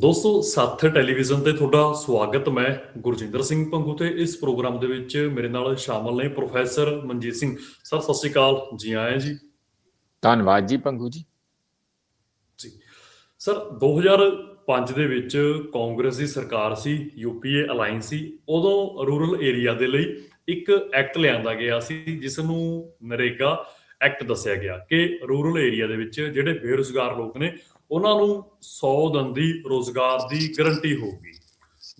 ਦੋਸਤੋ ਸੱਥ ਟੈਲੀਵਿਜ਼ਨ ਤੇ ਤੁਹਾਡਾ ਸਵਾਗਤ ਮੈਂ ਗੁਰਜਿੰਦਰ ਸਿੰਘ ਪੰਗੂ ਤੇ ਇਸ ਪ੍ਰੋਗਰਾਮ ਦੇ ਵਿੱਚ ਮੇਰੇ ਨਾਲ ਸ਼ਾਮਲ ਨੇ ਪ੍ਰੋਫੈਸਰ ਮਨਜੀਤ ਸਿੰਘ। ਸਰ ਸਤਿ ਸ਼੍ਰੀ ਅਕਾਲ। ਜੀ ਆਏ ਜੀ। ਧੰਨਵਾਦ ਜੀ ਪੰਗੂ ਜੀ। ਜੀ। ਸਰ 2005 ਦੇ ਵਿੱਚ ਕਾਂਗਰਸ ਦੀ ਸਰਕਾਰ ਸੀ ਯੂਪੀਏ ਅਲਾਈਅੰਸ ਸੀ ਉਦੋਂ ਰੂਰਲ ਏਰੀਆ ਦੇ ਲਈ ਇੱਕ ਐਕਟ ਲਿਆਂਦਾ ਗਿਆ ਸੀ ਜਿਸ ਨੂੰ ਨਰੇਗਾ ਐਕਟ ਦੱਸਿਆ ਗਿਆ ਕਿ ਰੂਰਲ ਏਰੀਆ ਦੇ ਵਿੱਚ ਜਿਹੜੇ ਬੇਰੁਜ਼ਗਾਰ ਲੋਕ ਨੇ ਉਹਨਾਂ ਨੂੰ 100 ਦਿਨ ਦੀ ਰੋਜ਼ਗਾਰ ਦੀ ਗਾਰੰਟੀ ਹੋਊਗੀ।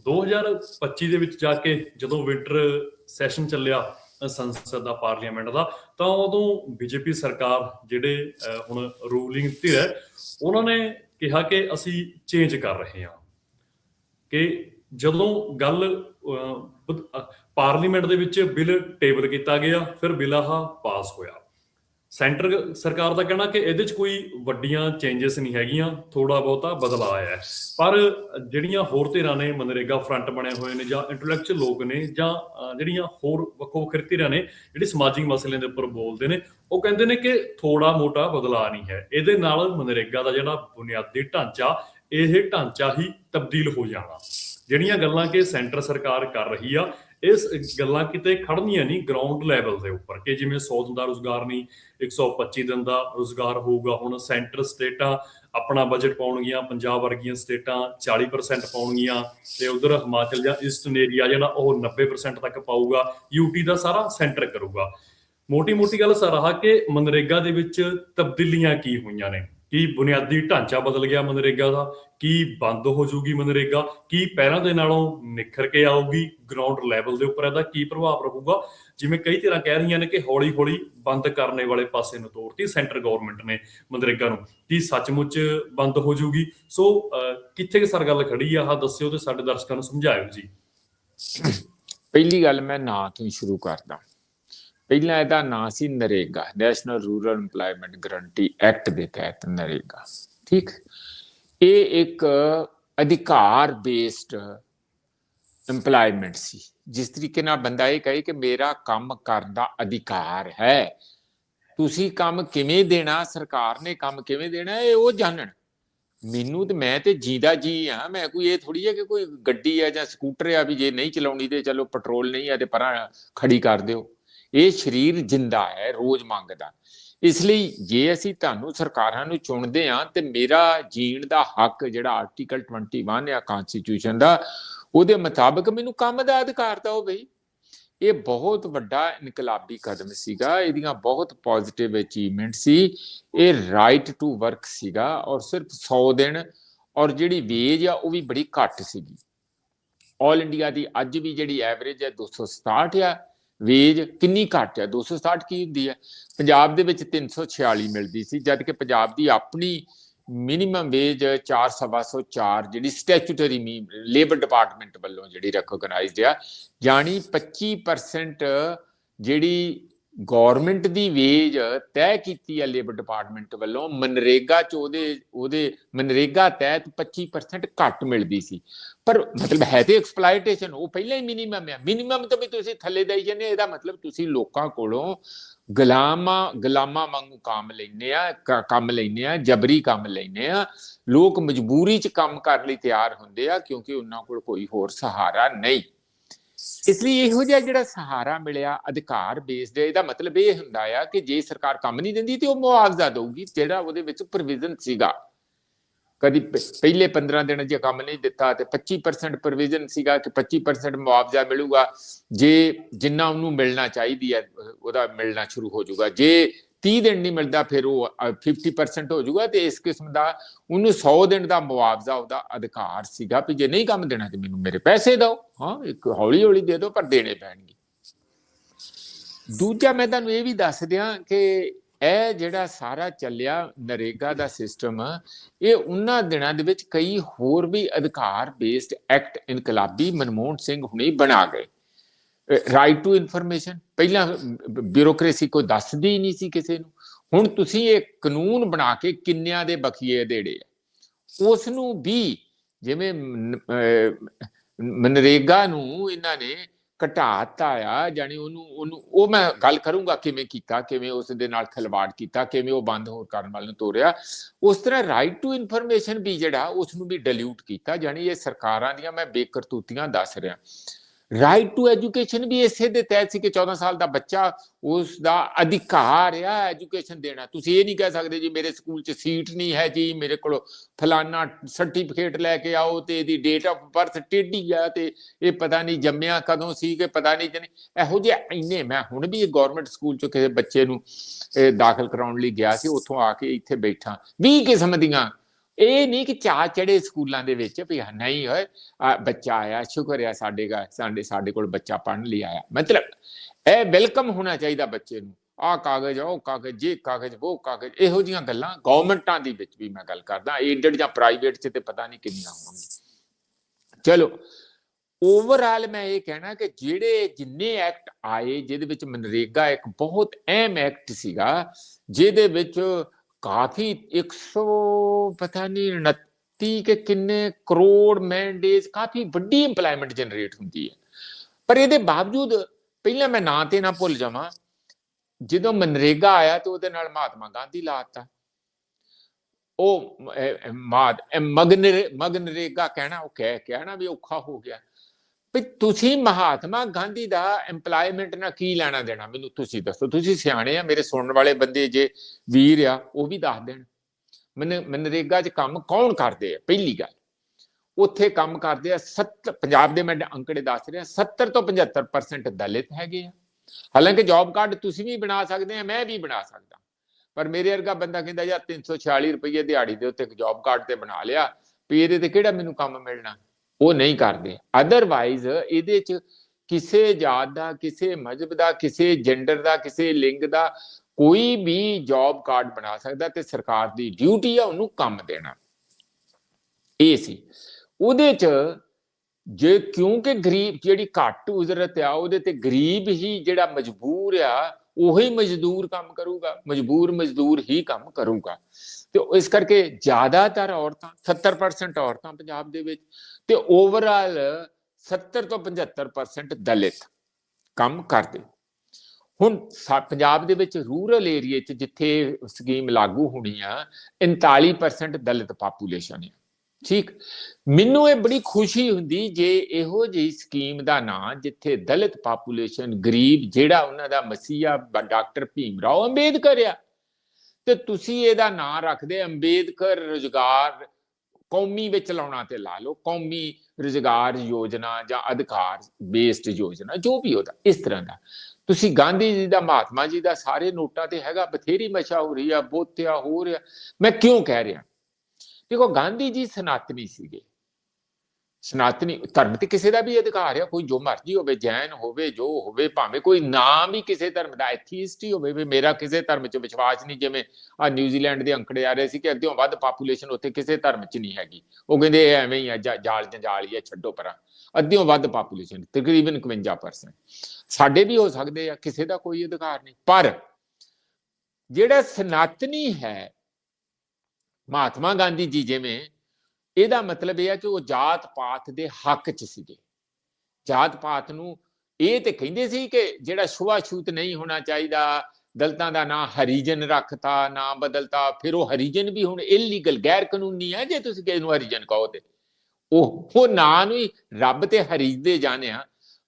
2025 ਦੇ ਵਿੱਚ ਜਾ ਕੇ ਜਦੋਂ ਵਿੰਟਰ ਸੈਸ਼ਨ ਚੱਲਿਆ ਸੰਸਦ ਦਾ ਪਾਰਲੀਮੈਂਟ ਦਾ, ਤਾਂ ਉਦੋਂ ਬੀਜੇਪੀ ਸਰਕਾਰ ਜਿਹੜੇ ਹੁਣ ਰੂਲਿੰਗ ਧਿਰ ਹੈ, ਉਹਨਾਂ ਨੇ ਕਿਹਾ ਕਿ ਅਸੀਂ ਚੇਂਜ ਕਰ ਰਹੇ ਹਾਂ। ਕਿ ਜਦੋਂ ਗੱਲ ਪਾਰਲੀਮੈਂਟ ਦੇ ਵਿੱਚ ਬਿੱਲ ਟੇਬਲ ਕੀਤਾ ਗਿਆ, ਫਿਰ ਬਿੱਲ ਆਹ ਪਾਸ ਹੋਇਆ। ਸੈਂਟਰ ਸਰਕਾਰ ਦਾ ਕਹਿਣਾ ਕਿ ਇਹਦੇ 'ਚ ਕੋਈ ਵੱਡੀਆਂ ਚੇਂਜਸ ਨਹੀਂ ਹੈਗੀਆਂ ਥੋੜਾ ਬਹੁਤਾ ਬਦਲਾਅ ਆਇਆ ਹੈ। ਪਰ ਜਿਹੜੀਆਂ ਹੋਰ ਧਿਰਾਂ ਨੇ, ਮਨਰੇਗਾ ਫਰੰਟ ਬਣੇ ਹੋਏ ਨੇ ਜਾਂ ਇੰਟੈਲੈਕਚੁਅਲ ਲੋਕ ਨੇ ਜਾਂ ਜਿਹੜੀਆਂ ਹੋਰ ਵੱਖੋ ਵੱਖਰੇ ਧਿਰਾਂ ਨੇ, ਜਿਹੜੀ ਸਮਾਜਿਕ ਮਸਲਿਆਂ ਦੇ ਉੱਪਰ ਬੋਲਦੇ ਨੇ, ਉਹ ਕਹਿੰਦੇ ਨੇ ਕਿ ਥੋੜਾ ਮੋਟਾ ਬਦਲਾਅ ਨਹੀਂ ਹੈ। ਇਹਦੇ ਨਾਲ ਮਨਰੇਗਾ ਦਾ ਜਿਹੜਾ ਬੁਨਿਆਦੀ ਢਾਂਚਾ, ਇਹ ਢਾਂਚਾ ਹੀ ਤਬਦੀਲ ਹੋ ਜਾਣਾ। ਜਿਹੜੀਆਂ ਗੱਲਾਂ ਕਿ ਸੈਂਟਰ ਸਰਕਾਰ ਕਰ ਰਹੀ ਆ ਇਸ ਗੱਲਾਂ ਕਿਤੇ ਖੜਨੀਆਂ ਨਹੀਂ ਗਰਾਊਂਡ ਲੈਵਲ ਦੇ ਉੱਪਰ ਕਿ ਜਿਵੇਂ 100 ਦਿਨ ਦਾ ਰੋਜ਼ਗਾਰ ਨਹੀਂ 125 ਦਿਨ ਦਾ ਰੋਜ਼ਗਾਰ ਹੋਊਗਾ, ਹੁਣ ਸੈਂਟਰ ਸਟੇਟਾਂ ਆਪਣਾ ਬਜਟ ਪਾਉਣਗੀਆਂ, ਪੰਜਾਬ ਵਰਗੀਆਂ ਸਟੇਟਾਂ 40% ਪਾਉਣਗੀਆਂ ਤੇ ਉਧਰ ਹਿਮਾਚਲ ਜਾਂ ਈਸਟਰਨ ਏਰੀਆ ਜਿਹੜਾ ਉਹ 90% ਤੱਕ ਪਾਊਗਾ ਯੂਟੀ ਦਾ ਸਾਰਾ ਸੈਂਟਰ ਕਰੂਗਾ। ਮੋਟੀ ਮੋਟੀ ਗੱਲ ਸਾਰਾ ਕਿ ਮਨਰੇਗਾ ਦੇ ਵਿੱਚ ਤਬਦੀਲੀਆਂ ਕੀ ਹੋਈਆਂ ਨੇ? ਕੀ ਬੁਨਿਆਦੀ ਢਾਂਚਾ ਬਦਲ ਗਿਆ ਮਨਰੇਗਾ ਦਾ? ਕੀ ਬੰਦ ਹੋ ਜੂਗੀ ਮਨਰੇਗਾ? ਕੀ ਪਹਿਲਾਂ ਦੇ ਨਾਲੋਂ ਨਿਖਰ ਕੇ ਆਊਗੀ ਗਰਾਊਂਡ ਲੈਵਲ ਦੇ ਉੱਪਰ? ਇਹਦਾ ਕੀ ਪ੍ਰਭਾਵ ਰਹੂਗਾ? ਜਿਵੇਂ ਕਈ ਤਰ੍ਹਾਂ ਕਹਿ ਰਹੀਆਂ ਨੇ ਕਿ ਹੌਲੀ ਹੌਲੀ ਬੰਦ ਕਰਨੇ ਵਾਲੇ ਪਾਸੇ ਨੂੰ ਤੋਰਤੀ ਸੈਂਟਰ ਗਵਰਨਮੈਂਟ ਨੇ ਮਨਰੇਗਾ ਨੂੰ, ਕੀ ਸੱਚਮੁੱਚ ਬੰਦ ਹੋ ਜਾਊਗੀ? ਸੋ ਕਿੱਥੇ ਕਿ ਸਰ ਗੱਲ ਖੜੀ ਆ, ਆਹ ਦੱਸਿਓ ਤੇ ਸਾਡੇ ਦਰਸ਼ਕਾਂ ਨੂੰ ਸਮਝਾਇਓ ਜੀ। ਪਹਿਲੀ ਗੱਲ ਮੈਂ ਨਾਂ ਤੋਂ ਹੀ ਸ਼ੁਰੂ ਕਰਦਾ। ਪਹਿਲਾਂ ਇਹਦਾ ਨਾਂ ਸੀ NREGA national rural employment guarantee act ਦੇ ਤਹਿਤ ਨਰੇਗਾ, ਠੀਕ? ਇਹ ਇੱਕ ਅਧਿਕਾਰ ਬੇਸਡ ਏਮਪਲੋਇਮੈਂਟ ਸੀ, ਜਿਸ ਤਰੀਕੇ ਨਾਲ ਬੰਦਾ ਇਹ ਕਹੇ ਕਿ ਮੇਰਾ ਕੰਮ ਕਰਨ ਦਾ ਅਧਿਕਾਰ ਹੈ। ਤੁਸੀਂ ਕੰਮ ਕਿਵੇਂ ਦੇਣਾ, ਸਰਕਾਰ ਨੇ ਕੰਮ ਕਿਵੇਂ ਦੇਣਾ, ਇਹ ਉਹ ਜਾਣਨ। ਮੈਨੂੰ ਤੇ ਮੈਂ ਤੇ ਜੀਦਾ ਜੀ ਆ, ਮੈਂ ਕੋਈ ਇਹ ਥੋੜੀ ਹੈ ਕਿ ਕੋਈ ਗੱਡੀ ਆ ਜਾਂ ਸਕੂਟਰ ਆ ਵੀ ਜੇ ਨਹੀਂ ਚਲਾਉਣੀ ਤੇ ਚਲੋ ਪੈਟਰੋਲ ਨਹੀਂ ਆ ਤੇ ਪਰਾਂ ਖੜੀ ਕਰ ਦਿਓ। ਇਹ ਸਰੀਰ ਜਿੰਦਾ ਹੈ, ਰੋਜ਼ ਮੰਗਦਾ। ਇਸ ਲਈ ਜੇ ਅਸੀਂ ਤੁਹਾਨੂੰ ਸਰਕਾਰਾਂ ਨੂੰ ਚੁਣਦੇ ਆ ਤੇ ਮੇਰਾ ਜੀਣ ਦਾ ਹੱਕ ਜਿਹੜਾ ਆਰਟੀਕਲ 21 ਆ ਕਨਸਟੀਟਿਊਸ਼ਨ ਦਾ, ਉਹਦੇ ਮੁਤਾਬਕ ਮੈਨੂੰ ਕੰਮ ਦਾ ਅਧਿਕਾਰ ਤਾਂ ਹੋ ਬਈ ਇਹ ਬਹੁਤ ਵੱਡਾ ਇਨਕਲਾਬੀ ਕਦਮ ਸੀਗਾ, ਇਹਦੀਆਂ ਬਹੁਤ ਪੋਜ਼ਿਟਿਵ ਅਚੀਵਮੈਂਟ ਸੀ। ਇਹ ਰਾਈਟ ਟੂ ਵਰਕ ਸੀਗਾ ਔਰ ਸਿਰਫ 100 ਦਿਨ ਔਰ ਜਿਹੜੀ ਵੇਜ ਆ ਉਹ ਵੀ ਬੜੀ ਘੱਟ ਸੀਗੀ। ਆਲ ਇੰਡੀਆ ਦੀ ਅੱਜ ਵੀ ਜਿਹੜੀ ਐਵਰੇਜ ਹੈ 267 ਆ। ਵੇਜ ਕਿੰਨੀ ਘੱਟ ਹੈ? 267 ਕੀ ਹੁੰਦੀ ਹੈ? ਪੰਜਾਬ ਦੇ ਵਿੱਚ 346 ਮਿਲਦੀ ਸੀ, ਜਦ ਕਿ ਪੰਜਾਬ ਦੀ ਆਪਣੀ ਮਿਨੀਮਮ ਵੇਜ 4704 ਜਿਹੜੀ ਸਟੈਚੂਟਰੀ ਲੇਬਰ ਡਿਪਾਰਟਮੈਂਟ ਵੱਲੋਂ ਜਿਹੜੀ ਰੈਕੋਗਨਾਈਜ਼ਡ ਆ ਜਾਨੀ 25% ਜਿਹੜੀ ਗਵਰਨਮੈਂਟ ਦੀ ਵੇਜ ਤੈਅ ਕੀਤੀ ਹੈ ਲੇਬਰ ਡਿਪਾਰਟਮੈਂਟ ਵੱਲੋਂ, ਮਨਰੇਗਾ ਚ ਉਹਦੇ ਉਹਦੇ ਮਨਰੇਗਾ ਤਹਿਤ 25% ਘੱਟ ਮਿਲਦੀ ਸੀ। ਪਰ ਮਤਲਬ ਹੈ ਤੇ ਐਕਸਪਲੋਇਟੇਸ਼ਨ ਉਹ ਪਹਿਲਾਂ ਹੀ ਮਿਨੀਮਮ ਹੈ ਮਿਨੀਮਮ ਤੋਂ ਵੀ ਤੁਸੀਂ ਥੱਲੇ ਦੇਈ ਜਾਂਦੇ ਇਹਦਾ ਮਤਲਬ ਤੁਸੀਂ ਲੋਕਾਂ ਕੋਲੋਂ ਗੁਲਾਮਾਂ ਗੁਲਾਮਾਂ ਵਾਂਗੂ ਕੰਮ ਲੈਨੇ ਆ ਕੰਮ ਲੈਨੇ ਆ, ਜਬਰੀ ਕੰਮ ਲੈਨੇ ਆ। ਲੋਕ ਮਜਬੂਰੀ ਚ ਕੰਮ ਕਰਨ ਲਈ ਤਿਆਰ ਹੁੰਦੇ ਆ, ਕਿਉਂਕਿ ਉਹਨਾਂ ਕੋਲ ਕੋਈ ਹੋਰ ਸਹਾਰਾ ਨਹੀਂ। ਇਸ ਲਈ ਇਹੋ ਜਿਹਾ ਜਿਹੜਾ ਸਹਾਰਾ ਮਿਲਿਆ ਅਧਿਕਾਰ ਬੇਸਡ ਇਹਦਾ ਮਤਲਬ ਇਹ ਹੁੰਦਾ ਆ ਕਿ ਜੇ ਸਰਕਾਰ ਕੰਮ ਨਹੀਂ ਦਿੰਦੀ ਤੇ ਉਹ ਮੁਆਵਜ਼ਾ ਦੇਊਗੀ, ਜਿਹੜਾ ਉਹਦੇ ਵਿੱਚ ਪ੍ਰੋਵੀਜ਼ਨ ਸੀਗਾ। ਕਦੀ ਪਹਿਲੇ 15 ਦਿਨ ਜੇ ਕੰਮ ਨਹੀਂ ਦਿੱਤਾ ਤੇ 25% ਪ੍ਰੋਵੀਜ਼ਨ ਸੀਗਾ ਕਿ 25% ਮੁਆਵਜ਼ਾ ਮਿਲੂਗਾ। ਜੇ ਜਿੰਨਾ ਉਹਨੂੰ ਮਿਲਣਾ ਚਾਹੀਦੀ ਹੈ ਉਹਦਾ ਮਿਲਣਾ ਸ਼ੁਰੂ ਹੋ ਜਾਊਗਾ। ਜੇ 30 ਦਿਨ ਨਹੀਂ ਮਿਲਦਾ, ਫਿਰ ਉਹ ਅਹ 50% ਹੋ ਜਾਊਗਾ ਤੇ ਇਸ ਕਿਸਮ ਦਾ ਉਹਨੂੰ 100 ਦਿਨ ਦਾ ਮੁਆਵਜ਼ਾ ਉਹਦਾ ਅਧਿਕਾਰ ਸੀਗਾ ਵੀ ਜੇ ਨਹੀਂ ਕੰਮ ਦੇਣਾ ਤੇ ਮੈਨੂੰ ਮੇਰੇ ਪੈਸੇ ਦਿਓ। ਹਾਂ, ਇੱਕ ਹੌਲੀ ਹੌਲੀ ਦੇ ਦਿਓ ਪਰ ਦੇਣੇ ਪੈਣਗੇ। ਦੂਜਾ ਮੈਂ ਤੁਹਾਨੂੰ ਇਹ ਵੀ ਦੱਸ ਦਿਆਂ ਕਿ ਇਹ ਜਿਹੜਾ ਸਾਰਾ ਚੱਲਿਆ ਨਰੇਗਾ ਦਾ ਸਿਸਟਮ ਇਹ ਉਹਨਾਂ ਦਿਨਾਂ ਦੇ ਵਿੱਚ ਕਈ ਹੋਰ ਵੀ ਅਧਿਕਾਰ ਬੇਸਡ ਐਕਟ ਇਨਕਲਾਬੀ ਮਨਮੋਹਨ ਸਿੰਘ ਹੁਣੇ ਬਣਾ ਗਏ। ਰਾਈਟ ਟੂ ਇਨਫੋਰਮੇਸ਼ਨ ਪਹਿਲਾਂ ਬਿਊਰੋਕ੍ਰੇਸੀ ਕੋਈ ਦੱਸਦੀ ਹੀ ਨਹੀਂ ਸੀ ਕਿਸੇ ਨੂੰ। ਹੁਣ ਤੁਸੀਂ ਇਹ ਕਾਨੂੰਨ ਬਣਾ ਕੇ ਕਿੰਨਿਆਂ ਦੇ ਬਖੀਏ ਦੇੜੇ ਆ। ਉਸ ਨੂੰ ਵੀ ਜਿਵੇਂ ਮਨਰੇਗਾ ਨੂੰ ਇਹਨਾਂ ਨੇ ਘਟਾਤਾ ਆ ਜਾਨੀ ਉਹਨੂੰ ਉਹਨੂੰ, ਉਹ ਮੈਂ ਗੱਲ ਕਰੂੰਗਾ ਕਿਵੇਂ ਕੀਤਾ, ਕਿਵੇਂ ਉਸ ਦੇ ਨਾਲ ਖਿਲਵਾੜ ਕੀਤਾ, ਕਿਵੇਂ ਉਹ ਬੰਦ ਹੋਰ ਕਰਨ ਵਾਲ ਨੂੰ ਤੋਰਿਆ। ਉਸ ਤਰ੍ਹਾਂ ਰਾਈਟ ਟੂ ਇਨਫੋਰਮੇਸ਼ਨ ਵੀ ਜਿਹੜਾ ਉਸ ਨੂੰ ਵੀ ਡਿਲੂਟ ਕੀਤਾ ਜਾਨੀ ਇਹ ਸਰਕਾਰਾਂ ਦੀਆਂ ਮੈਂ ਬੇਕਰਤੂਤੀਆਂ ਦੱਸ ਰਿਹਾ। ਰਾਈਟ ਟੂ ਐਜੂਕੇਸ਼ਨ ਵੀ ਇਸੇ ਦੇ ਤਹਿਤ ਸੀ ਕਿ 14 ਸਾਲ ਦਾ ਬੱਚਾ ਉਸ ਦਾ ਅਧਿਕਾਰ ਆ ਐਜੂਕੇਸ਼ਨ ਦੇਣਾ। ਤੁਸੀਂ ਇਹ ਨਹੀਂ ਕਹਿ ਸਕਦੇ ਜੀ ਮੇਰੇ ਸਕੂਲ 'ਚ ਸੀਟ ਨਹੀਂ ਹੈ ਜੀ, ਮੇਰੇ ਕੋਲ ਫਲਾਨਾ ਸਰਟੀਫਿਕੇਟ ਲੈ ਕੇ ਆਓ ਤੇ ਇਹਦੀ ਡੇਟ ਆਫ ਬਰਥ ਟੇਢੀ ਆ ਤੇ ਇਹ ਪਤਾ ਨਹੀਂ ਜੰਮਿਆ ਕਦੋਂ ਸੀ ਕਿ ਪਤਾ ਨਹੀਂ ਜਨੇ ਇਹੋ ਜਿਹੇ ਇੰਨੇ ਮੈਂ ਹੁਣ ਵੀ ਗਵਰਨਮੈਂਟ ਸਕੂਲ 'ਚ ਕਿਸੇ ਬੱਚੇ ਨੂੰ ਇਹ ਦਾਖਲ ਕਰਾਉਣ ਲਈ ਗਿਆ ਸੀ, ਉੱਥੋਂ ਆ ਕੇ ਇੱਥੇ ਬੈਠਾ। 20 ਕਿਸਮ ਦੀਆਂ ਇਹ ਨਹੀਂ ਕਿ ਚਾਹ ਚੜੇ ਸਕੂਲਾਂ ਦੇ ਵਿੱਚ ਵੀ ਨਹੀਂ ਹੋਏ ਬੱਚਾ ਆਇਆ, ਸ਼ੁਕਰ ਆ ਸਾਡੇ ਦਾ ਸਾਡੇ ਸਾਡੇ ਕੋਲ ਬੱਚਾ ਪੜ੍ਹਨ ਲਈ ਆਇਆ। ਮਤਲਬ ਇਹ ਵੈਲਕਮ ਹੋਣਾ ਚਾਹੀਦਾ ਬੱਚੇ ਨੂੰ। ਆ ਕਾਗਜ਼, ਉਹ ਕਾਗਜ਼ ਜੇ ਕਾਗਜ਼, ਉਹ ਕਾਗਜ਼, ਇਹੋ ਜੀਆਂ ਗੱਲਾਂ ਗਵਰਨਮੈਂਟਾਂ ਦੀ ਵਿੱਚ ਵੀ ਮੈਂ ਗੱਲ ਕਰਦਾ। ਏਡਡ ਜਾਂ ਪ੍ਰਾਈਵੇਟ 'ਚ ਤੇ ਪਤਾ ਨਹੀਂ ਕਿੰਨੀਆਂ ਹੋਣਗੀਆਂ। ਚਲੋ, ਓਵਰਆਲ ਮੈਂ ਇਹ ਕਹਿਣਾ ਕਿ ਜਿਹੜੇ ਜਿੰਨੇ ਐਕਟ ਆਏ, ਜਿਹਦੇ ਵਿੱਚ ਮਨਰੇਗਾ ਇੱਕ ਬਹੁਤ ਅਹਿਮ ਐਕਟ ਸੀਗਾ, ਜਿਹਦੇ ਵਿੱਚ ਕਾਫੀ 100 ਪਤਾ ਨਹੀਂ 29 ਕਿ ਕਿੰਨੇ ਕਰੋੜ ਮੈਨ ਡੇਜ਼ ਕਾਫੀ ਵੱਡੀ ਏਮਪਲੋਇਮੈਂਟ ਜਨਰੇਟ ਹੁੰਦੀ ਹੈ। ਪਰ ਇਹਦੇ ਬਾਵਜੂਦ ਪਹਿਲਾਂ ਮੈਂ ਨਾਂ ਤੇ ਨਾ ਭੁੱਲ ਜਾਵਾਂ, ਜਦੋਂ ਮਨਰੇਗਾ ਆਇਆ ਤੇ ਉਹਦੇ ਨਾਲ ਮਹਾਤਮਾ ਗਾਂਧੀ ਲਾਤਾ ਉਹ ਮਾਦ ਮਗਨਰੇ, ਮਗਨਰੇਗਾ ਕਹਿਣਾ, ਉਹ ਕਹਿ, ਕਹਿਣਾ ਵੀ ਔਖਾ ਹੋ ਗਿਆ। ਵੀ ਤੁਸੀਂ ਮਹਾਤਮਾ ਗਾਂਧੀ ਦਾ ਏਮਪਲੋਇਮੈਂਟ ਨਾਲ ਕੀ ਲੈਣਾ ਦੇਣਾ? ਮੈਨੂੰ ਤੁਸੀਂ ਦੱਸੋ। ਤੁਸੀਂ ਸਿਆਣੇ ਆ, ਮੇਰੇ ਸੁਣਨ ਵਾਲੇ ਬੰਦੇ ਜੇ ਵੀਰ ਆ, ਉਹ ਵੀ ਦੱਸ ਦੇਣ। ਮਨ, ਮਨਰੇਗਾ 'ਚ ਕੰਮ ਕੌਣ ਕਰਦੇ ਆ? ਪਹਿਲੀ ਗੱਲ। ਉੱਥੇ ਕੰਮ ਕਰਦੇ ਆ 70 ਪੰਜਾਬ ਦੇ ਮੈਂ ਅੰਕੜੇ ਦੱਸ ਰਿਹਾ 70 ਤੋਂ 75% ਦਲਿਤ ਹੈਗੇ ਆ। ਹਾਲਾਂਕਿ ਜੌਬ ਕਾਰਡ ਤੁਸੀਂ ਵੀ ਬਣਾ ਸਕਦੇ ਆ, ਮੈਂ ਵੀ ਬਣਾ ਸਕਦਾ। ਪਰ ਮੇਰੇ ਵਰਗਾ ਬੰਦਾ ਕਹਿੰਦਾ, ਯਾਰ 346 ਰੁਪਏ ਦਿਹਾੜੀ ਦੇ ਉੱਤੇ ਇੱਕ ਜੌਬ ਕਾਰਡ ਤੇ ਬਣਾ ਲਿਆ, ਵੀ ਇਹਦੇ ਤੇ ਕਿਹੜਾ ਮੈਨੂੰ ਕੰਮ ਮਿਲਣਾ? ਉਹ ਨਹੀਂ ਕਰਦੇ। ਅਦਰਵਾਈਜ਼ ਇਹਦੇ ਚ ਕਿਸੇ ਜਾਤ ਦਾ, ਕਿਸੇ ਮਜ਼ਹਬ ਦਾ, ਕਿਸੇ ਜੈਂਡਰ ਦਾ, ਕਿਸੇ ਲਿੰਗ ਦਾ ਕੋਈ ਵੀ ਜੌਬ ਕਾਰਡ ਬਣਾ ਸਕਦਾ ਤੇ ਸਰਕਾਰ ਦੀ ਡਿਊਟੀ ਆ ਉਹਨੂੰ ਕੰਮ ਦੇਣਾ। ਇਹ ਸੀ। ਉਹਦੇ ਚ ਜੇ ਕਿਉਂਕਿ ਗਰੀਬ ਜਿਹੜੀ ਘੱਟ ਉਜ਼ਰਤ ਆ, ਉਹਦੇ ਤੇ ਗਰੀਬ ਹੀ ਜਿਹੜਾ ਮਜਬੂਰ ਆ, ਉਹੀ ਮਜ਼ਦੂਰ ਕੰਮ ਕਰੂਗਾ। ਮਜਬੂਰ ਮਜ਼ਦੂਰ ਹੀ ਕੰਮ ਕਰੂਗਾ। ਤੇ ਇਸ ਕਰਕੇ ਜ਼ਿਆਦਾਤਰ ਔਰਤਾਂ 70% ਔਰਤਾਂ ਪੰਜਾਬ ਦੇ ਵਿੱਚ ਤੇ ਓਵਰਆਲ 70 ਤੋਂ 75% ਦਲਿਤ ਕੰਮ ਕਰਦੇ। ਹੁਣ ਸਾ- ਪੰਜਾਬ ਦੇ ਵਿੱਚ ਰੂਰਲ ਏਰੀਆ 'ਚ ਜਿੱਥੇ ਸਕੀਮ ਲਾਗੂ ਹੋਣੀ ਆ 39% ਦਲਿਤ ਪਾਪੂਲੇਸ਼ਨ ਹੈ ਠੀਕ? ਮੈਨੂੰ ਇਹ ਬੜੀ ਖੁਸ਼ੀ ਹੁੰਦੀ ਜੇ ਇਹੋ ਜਿਹੀ ਸਕੀਮ ਦਾ ਨਾਂ ਜਿੱਥੇ ਦਲਿਤ ਪਾਪੂਲੇਸ਼ਨ ਗਰੀਬ ਜਿਹੜਾ ਉਹਨਾਂ ਦਾ ਮਸੀਹਾ ਡਾਕਟਰ ਭੀਮ ਰਾਓ ਅੰਬੇਦਕਰ ਆ। ਤੇ ਤੁਸੀਂ ਇਹਦਾ ਨਾਂ ਰੱਖਦੇ, ਅੰਬੇਦਕਰ ਰੁਜ਼ਗਾਰ ਕੌਮੀ ਵਿੱਚ ਲਾਉਣਾ ਤੇ ਲਾ ਲਓ, ਕੌਮੀ ਰੁਜ਼ਗਾਰ ਯੋਜਨਾ ਜਾਂ ਅਧਿਕਾਰ ਬੇਸਡ ਯੋਜਨਾ, ਜੋ ਵੀ ਉਹਦਾ, ਇਸ ਤਰ੍ਹਾਂ ਦਾ। ਤੁਸੀਂ ਗਾਂਧੀ ਜੀ ਦਾ, ਮਹਾਤਮਾ ਜੀ ਦਾ ਸਾਰੇ ਨੋਟਾਂ ਤੇ ਹੈਗਾ, ਬਥੇਰੀ ਮਸ਼ਾ ਹੋ ਰਹੀ ਆ, ਬੋਤਿਆ ਹੋ ਰਿਹਾ। ਮੈਂ ਕਿਉਂ ਕਹਿ ਰਿਹਾ? ਦੇਖੋ, ਗਾਂਧੀ ਜੀ ਸਨਾਤਨੀ ਸੀਗੇ। ਸਨਾਤਨੀ, ਧਰਮ ਤੇ ਕਿਸੇ ਦਾ ਵੀ ਅਧਿਕਾਰ ਆ, ਕੋਈ ਜੋ ਮਰਜ਼ੀ ਹੋਵੇ, ਜੈਨ ਹੋਵੇ, ਜੋ ਹੋਵੇ, ਭਾਵੇਂ ਕੋਈ ਨਾਮ ਹੀ ਕਿਸੇ ਧਰਮ ਦਾ ਐਥੀਸਟ ਹੀ ਹੋਵੇ ਵੀ ਮੇਰਾ ਕਿਸੇ ਧਰਮ 'ਚ ਵਿਸ਼ਵਾਸ ਨਹੀਂ, ਜਿਵੇਂ ਆ ਨਿਊਜ਼ੀਲੈਂਡ ਦੇ ਅੰਕੜੇ ਆ ਰਹੇ ਸੀ ਕਿ ਅੱਧਿਓਂ ਵੱਧ ਪਾਪੂਲੇਸ਼ਨ ਉੱਥੇ ਕਿਸੇ ਧਰਮ 'ਚ ਨਹੀਂ ਹੈਗੀ। ਉਹ ਕਹਿੰਦੇ ਇਹ ਐਵੇਂ ਹੀ ਆ, ਜਾ- ਜਾਲ ਜੰਜਾਲ ਹੀ ਆ, ਛੱਡੋ ਪਰਾਂ। ਅੱਧਿਓਂ ਵੱਧ ਪਾਪੂਲੇਸ਼ਨ ਤਕਰੀਬਨ 51% ਸਾਡੇ ਵੀ ਹੋ ਸਕਦੇ ਆ, ਕਿਸੇ ਦਾ ਕੋਈ ਅਧਿਕਾਰ ਨਹੀਂ। ਪਰ ਜਿਹੜਾ ਸਨਾਤਨੀ ਹੈ, ਮਹਾਤਮਾ ਗਾਂਧੀ ਜੀ ਜਿਵੇਂ ਇਹਦਾ ਮਤਲਬ ਇਹ ਹੈ ਕਿ ਉਹ ਜਾਤ ਪਾਤ ਦੇ ਹੱਕ 'ਚ ਸੀਗੇ। ਜਾਤ ਪਾਤ ਨੂੰ ਇਹ ਤੇ ਕਹਿੰਦੇ ਸੀ ਕਿ ਜਿਹੜਾ ਛੂਤ ਨਹੀਂ ਹੋਣਾ ਚਾਹੀਦਾ, ਦਲਤਾਂ ਦਾ ਨਾਂ ਹਰੀਜਨ ਰੱਖਤਾ, ਨਾਂ ਬਦਲਤਾ, ਫਿਰ ਉਹ ਹਰੀਜਨ ਵੀ ਹੁਣ ਇਲੀਗਲ ਗੈਰ ਕਾਨੂੰਨੀ ਹੈ ਜੇ ਤੁਸੀਂ ਕਿਸੇ ਨੂੰ ਹਰੀਜਨ ਕਹੋ ਤੇ। ਉਹ ਉਹ ਨਾਂ ਨੂੰ ਹੀ ਰੱਬ ਤੇ ਹਰੀਜਦੇ ਜਾਣਿਆ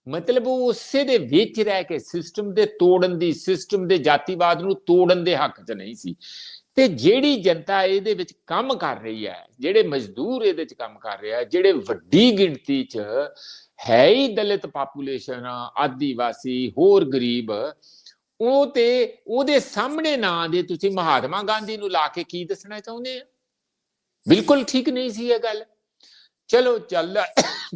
ਮਤਲਬ ਉਹ ਉਸੇ ਦੇ ਵਿੱਚ ਰਹਿ ਕੇ ਸਿਸਟਮ ਦੇ ਤੋੜਨ ਦੀ ਸਿਸਟਮ ਦੇ ਜਾਤੀਵਾਦ ਨੂੰ ਤੋੜਨ ਦੇ ਹੱਕ 'ਚ ਨਹੀਂ ਸੀ। ਤੇ ਜਿਹੜੀ ਜਨਤਾ ਇਹਦੇ ਵਿੱਚ ਕੰਮ ਕਰ ਰਹੀ ਹੈ, ਜਿਹੜੇ ਮਜ਼ਦੂਰ ਇਹਦੇ 'ਚ ਕੰਮ ਕਰ ਰਿਹਾ, ਜਿਹੜੇ ਵੱਡੀ ਗਿਣਤੀ 'ਚ ਹੈ ਹੀ ਦਲਿਤ ਪਾਪੂਲੇਸ਼ਨ ਆਦੀਵਾਸੀ, ਹੋਰ ਗਰੀਬ, ਉਹ ਤੇ ਉਹਦੇ ਸਾਹਮਣੇ ਨਾਂ ਦੇ ਤੁਸੀਂ ਮਹਾਤਮਾ ਗਾਂਧੀ ਨੂੰ ਲਾ ਕੇ ਕੀ ਦੱਸਣਾ ਚਾਹੁੰਦੇ ਆ? ਬਿਲਕੁਲ ਠੀਕ ਨਹੀਂ ਸੀ ਇਹ ਗੱਲ। ਚਲੋ ਚੱਲ,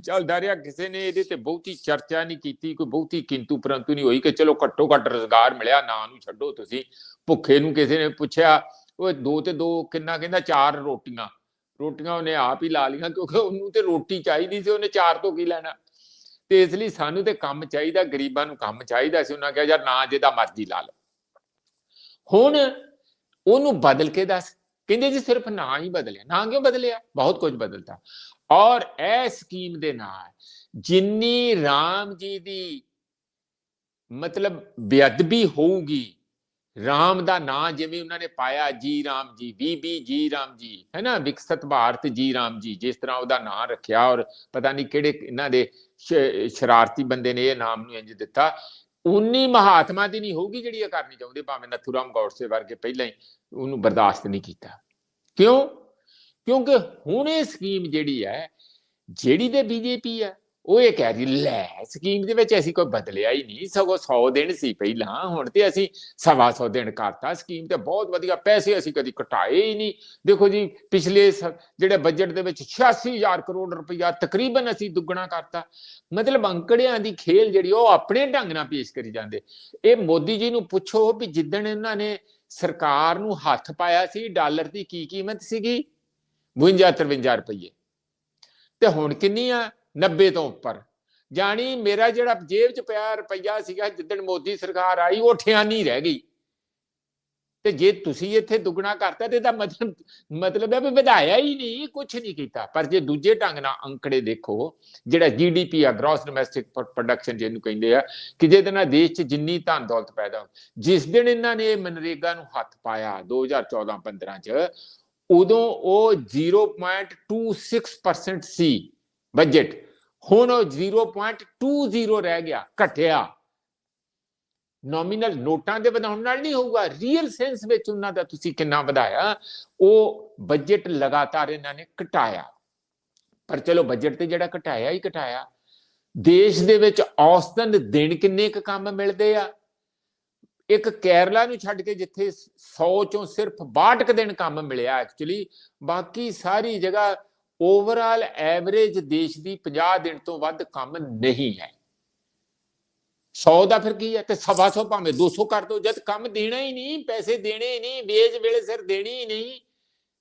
ਚੱਲਦਾ ਰਿਹਾ ਕਿਸੇ ਨੇ ਇਹਦੇ ਤੇ ਬਹੁਤੀ ਚਰਚਾ ਨਹੀਂ ਕੀਤੀ, ਕੋਈ ਬਹੁਤੀ ਕਿੰਤੂ ਪਰੰਤੂ ਨਹੀਂ ਹੋਈ ਕਿ ਚਲੋ ਘੱਟੋ ਘੱਟ ਰੋਜ਼ਗਾਰ ਮਿਲਿਆ, ਨਾਂ ਨੂੰ ਛੱਡੋ ਤੁਸੀਂ। ਭੁੱਖੇ ਨੂੰ ਕਿਸੇ ਨੇ ਪੁੱਛਿਆ ਉਹ ਦੋ ਤੇ ਦੋ ਕਿੰਨਾ ਕਹਿੰਦਾ ਚਾਰ ਰੋਟੀਆਂ ਰੋਟੀਆਂ ਉਹਨੇ ਆਪ ਹੀ ਲਾ ਲਈਆਂ ਕਿਉਂਕਿ ਉਹਨੂੰ ਤੇ ਰੋਟੀ ਚਾਹੀਦੀ ਸੀ, ਉਹਨੇ ਚਾਰ ਤੋਂ ਕੀ ਲੈਣਾ? ਤੇ ਇਸ ਲਈ ਸਾਨੂੰ ਤੇ ਕੰਮ ਚਾਹੀਦਾ, ਗਰੀਬਾਂ ਨੂੰ ਕੰਮ ਚਾਹੀਦਾ ਸੀ, ਉਹਨਾਂ ਕਿਹਾ ਯਾਰ ਨਾ ਜਿਹਦਾ ਮਰਜ਼ੀ ਲਾ ਲਓ। ਹੁਣ ਉਹਨੂੰ ਬਦਲ ਕੇ ਦੱਸ, ਕਹਿੰਦੇ ਜੀ ਸਿਰਫ ਨਾਂ ਹੀ ਬਦਲਿਆ। ਨਾਂ ਕਿਉਂ ਬਦਲਿਆ? ਬਹੁਤ ਕੁਝ ਬਦਲਤਾ। ਔਰ ਇਹ ਸਕੀਮ ਦੇ ਨਾਲ ਜਿੰਨੀ ਰਾਮ ਜੀ ਦੀ ਮਤਲਬ ਬੇਅਦਬੀ ਹੋਊਗੀ ਰਾਮ ਦਾ ਨਾਂ ਜਿਵੇਂ ਉਹਨਾਂ ਨੇ ਪਾਇਆ, ਜੀ ਰਾਮ ਜੀ, ਬੀਬੀ ਜੀ ਰਾਮ ਜੀ, ਹੈ ਨਾ, ਵਿਕਸਤ ਭਾਰਤ ਜੀ ਰਾਮ ਜੀ, ਜਿਸ ਤਰ੍ਹਾਂ ਉਹਦਾ ਨਾਂ ਰੱਖਿਆ ਔਰ ਪਤਾ ਨਹੀਂ ਕਿਹੜੇ ਇਹਨਾਂ ਦੇ ਸ਼ਰਾਰਤੀ ਬੰਦੇ ਨੇ ਇਹ ਨਾਮ ਨੂੰ ਇੰਜ ਦਿੱਤਾ। ਉਨੀ ਮਹਾਤਮਾ ਦੀ ਨਹੀਂ ਹੋਊਗੀ ਜਿਹੜੀ ਇਹ ਕਰਨੀ ਚਾਹੁੰਦੇ, ਭਾਵੇਂ ਨਥੂਰਾਮ ਗੌਡਸੇ ਵਰਗੇ ਪਹਿਲਾਂ ਹੀ ਉਹਨੂੰ ਬਰਦਾਸ਼ਤ ਨਹੀਂ ਕੀਤਾ। ਕਿਉਂ? ਕਿਉਂਕਿ ਹੁਣ ਇਹ ਸਕੀਮ ਜਿਹੜੀ ਹੈ, ਜਿਹੜੀ ਤੇ ਬੀਜੇਪੀ ਹੈ ਉਹ ਇਹ ਕਹਿ ਰਹੀ, ਲੈ ਸਕੀਮ ਦੇ ਵਿੱਚ ਅਸੀਂ ਕੋਈ ਬਦਲਿਆ ਹੀ ਨਹੀਂ, ਸਗੋਂ 100 ਦਿਨ ਸੀ ਪਹਿਲਾਂ, ਹੁਣ ਤੇ ਅਸੀਂ ਸਵਾ ਸੌ ਦਿਨ ਕਰਤਾ ਸਕੀਮ ਤੇ ਬਹੁਤ ਵਧੀਆ, ਪੈਸੇ ਅਸੀਂ ਕਦੀ ਘਟਾਏ ਹੀ ਨਹੀਂ। ਦੇਖੋ ਜੀ, ਪਿਛਲੇ ਸ- ਜਿਹੜੇ ਬਜਟ ਦੇ ਵਿੱਚ 86000 ਕਰੋੜ ਰੁਪਇਆ ਤਕਰੀਬਨ ਅਸੀਂ ਦੁੱਗਣਾ ਕਰਤਾ। ਮਤਲਬ ਅੰਕੜਿਆਂ ਦੀ ਖੇਲ ਜਿਹੜੀ ਉਹ ਆਪਣੇ ਢੰਗ ਨਾਲ ਪੇਸ਼ ਕਰੀ ਜਾਂਦੇ। ਇਹ ਮੋਦੀ ਜੀ ਨੂੰ ਪੁੱਛੋ ਵੀ ਜਿੱਦਣ ਇਹਨਾਂ ਨੇ ਸਰਕਾਰ ਨੂੰ ਹੱਥ ਪਾਇਆ ਸੀ, ਡਾਲਰ ਦੀ ਕੀ ਕੀਮਤ ਸੀਗੀ? 52 53 ਰੁਪਏ ਤੇ ਹੁਣ ਕਿੰਨੀ ਆ? 90 ਤੋਂ ਉੱਪਰ। ਜਾਣੀ ਮੇਰਾ ਜਿਹੜਾ ਜੇਬ 'ਚ ਪਿਆ ਰੁਪਈਆ ਸੀਗਾ, ਜਿੱਦਣ ਮੋਦੀ ਸਰਕਾਰ ਆਈ, ਉਹ ਠਿਆਨੀ ਰਹਿ ਗਈ। ਤੇ ਜੇ ਤੁਸੀਂ ਇੱਥੇ ਦੁੱਗਣਾ ਕਰਤਾ, ਤੇ ਇਹਦਾ ਮਤਲਬ ਮਤਲਬ ਹੈ ਵੀ ਵਧਾਇਆ ਹੀ ਨਹੀਂ ਕੁਝ ਨਹੀਂ ਕੀਤਾ। ਪਰ ਜੇ ਦੂਜੇ ਢੰਗ ਨਾਲ ਅੰਕੜੇ ਦੇਖੋ, ਜਿਹੜਾ ਜੀਡੀਪੀ ਆ ਗ੍ਰੋਸ ਡੋਮੈਸਟਿਕ ਪ੍ਰੋਡਕਸ਼ਨ ਜਿਹਨੂੰ ਕਹਿੰਦੇ ਆ, ਕਿ ਜਿਹਦੇ ਨਾਲ ਦੇਸ਼ 'ਚ ਜਿੰਨੀ ਧਨ ਦੌਲਤ ਪੈਦਾ ਹੋ ਜਿਸ ਦਿਨ ਇਹਨਾਂ ਨੇ ਮਨਰੇਗਾ ਨੂੰ ਹੱਥ ਪਾਇਆ 2014-15 'ਚ, ਉਦੋਂ ਉਹ 0.26% ਸੀ। ਬਜਟ ਹੁਣ ਉਹ 0.20 ਰਹਿ ਗਿਆ, ਘਟਿਆ। ਨੋਮੀਨਲ ਨੋਟਾਂ ਦੇ ਵਧਾਉਣ ਨਾਲ ਨਹੀਂ ਹੋਊਗਾ ਰੀਅਲ ਸੈਂਸ ਵਿੱਚ ਉਹਨਾਂ ਦਾ ਤੁਸੀਂ ਕਿੰਨਾ ਵਧਾਇਆ, ਉਹ ਬਜਟ ਲਗਾਤਾਰ ਇਹਨਾਂ ਨੇ ਘਟਾਇਆ। ਪਰ ਚਲੋ ਬਜਟ ਤੇ ਜਿਹੜਾ ਘਟਾਇਆ ਹੀ ਘਟਾਇਆ। ਦੇਸ਼ ਦੇ ਵਿੱਚ ਔਸਤਨ ਦਿਨ ਕਿੰਨੇ ਕੁ ਕੰਮ ਮਿਲਦੇ ਆ? ਇੱਕ ਕੇਰਲਾ ਨੂੰ ਛੱਡ ਕੇ ਜਿੱਥੇ 100 ਚੋਂ ਸਿਰਫ 62 ਕੁ ਦਿਨ ਕੰਮ ਮਿਲਿਆ ਐਕਚੁਅਲੀ ਬਾਕੀ ਸਾਰੀ ਜਗ੍ਹਾ ਓਵਰਆਲ ਐਵਰੇਜ ਦੇਸ਼ ਦੀ 50 ਦਿਨ ਤੋਂ ਵੱਧ ਕੰਮ ਨਹੀਂ ਹੈ। 100 ਦਾ ਫਿਰ ਕੀ ਹੈ? ਤੇ ਸਵਾ ਭਾਵੇਂ 200 ਕਰ ਦੋ, ਜਦ ਕੰਮ ਦੇਣਾ ਹੀ ਨਹੀਂ, ਪੈਸੇ ਦੇਣੇ ਹੀ ਨਹੀਂ, ਵੇਜ ਵੇਲੇ ਸਿਰ ਦੇਣੀ ਹੀ ਨਹੀਂ,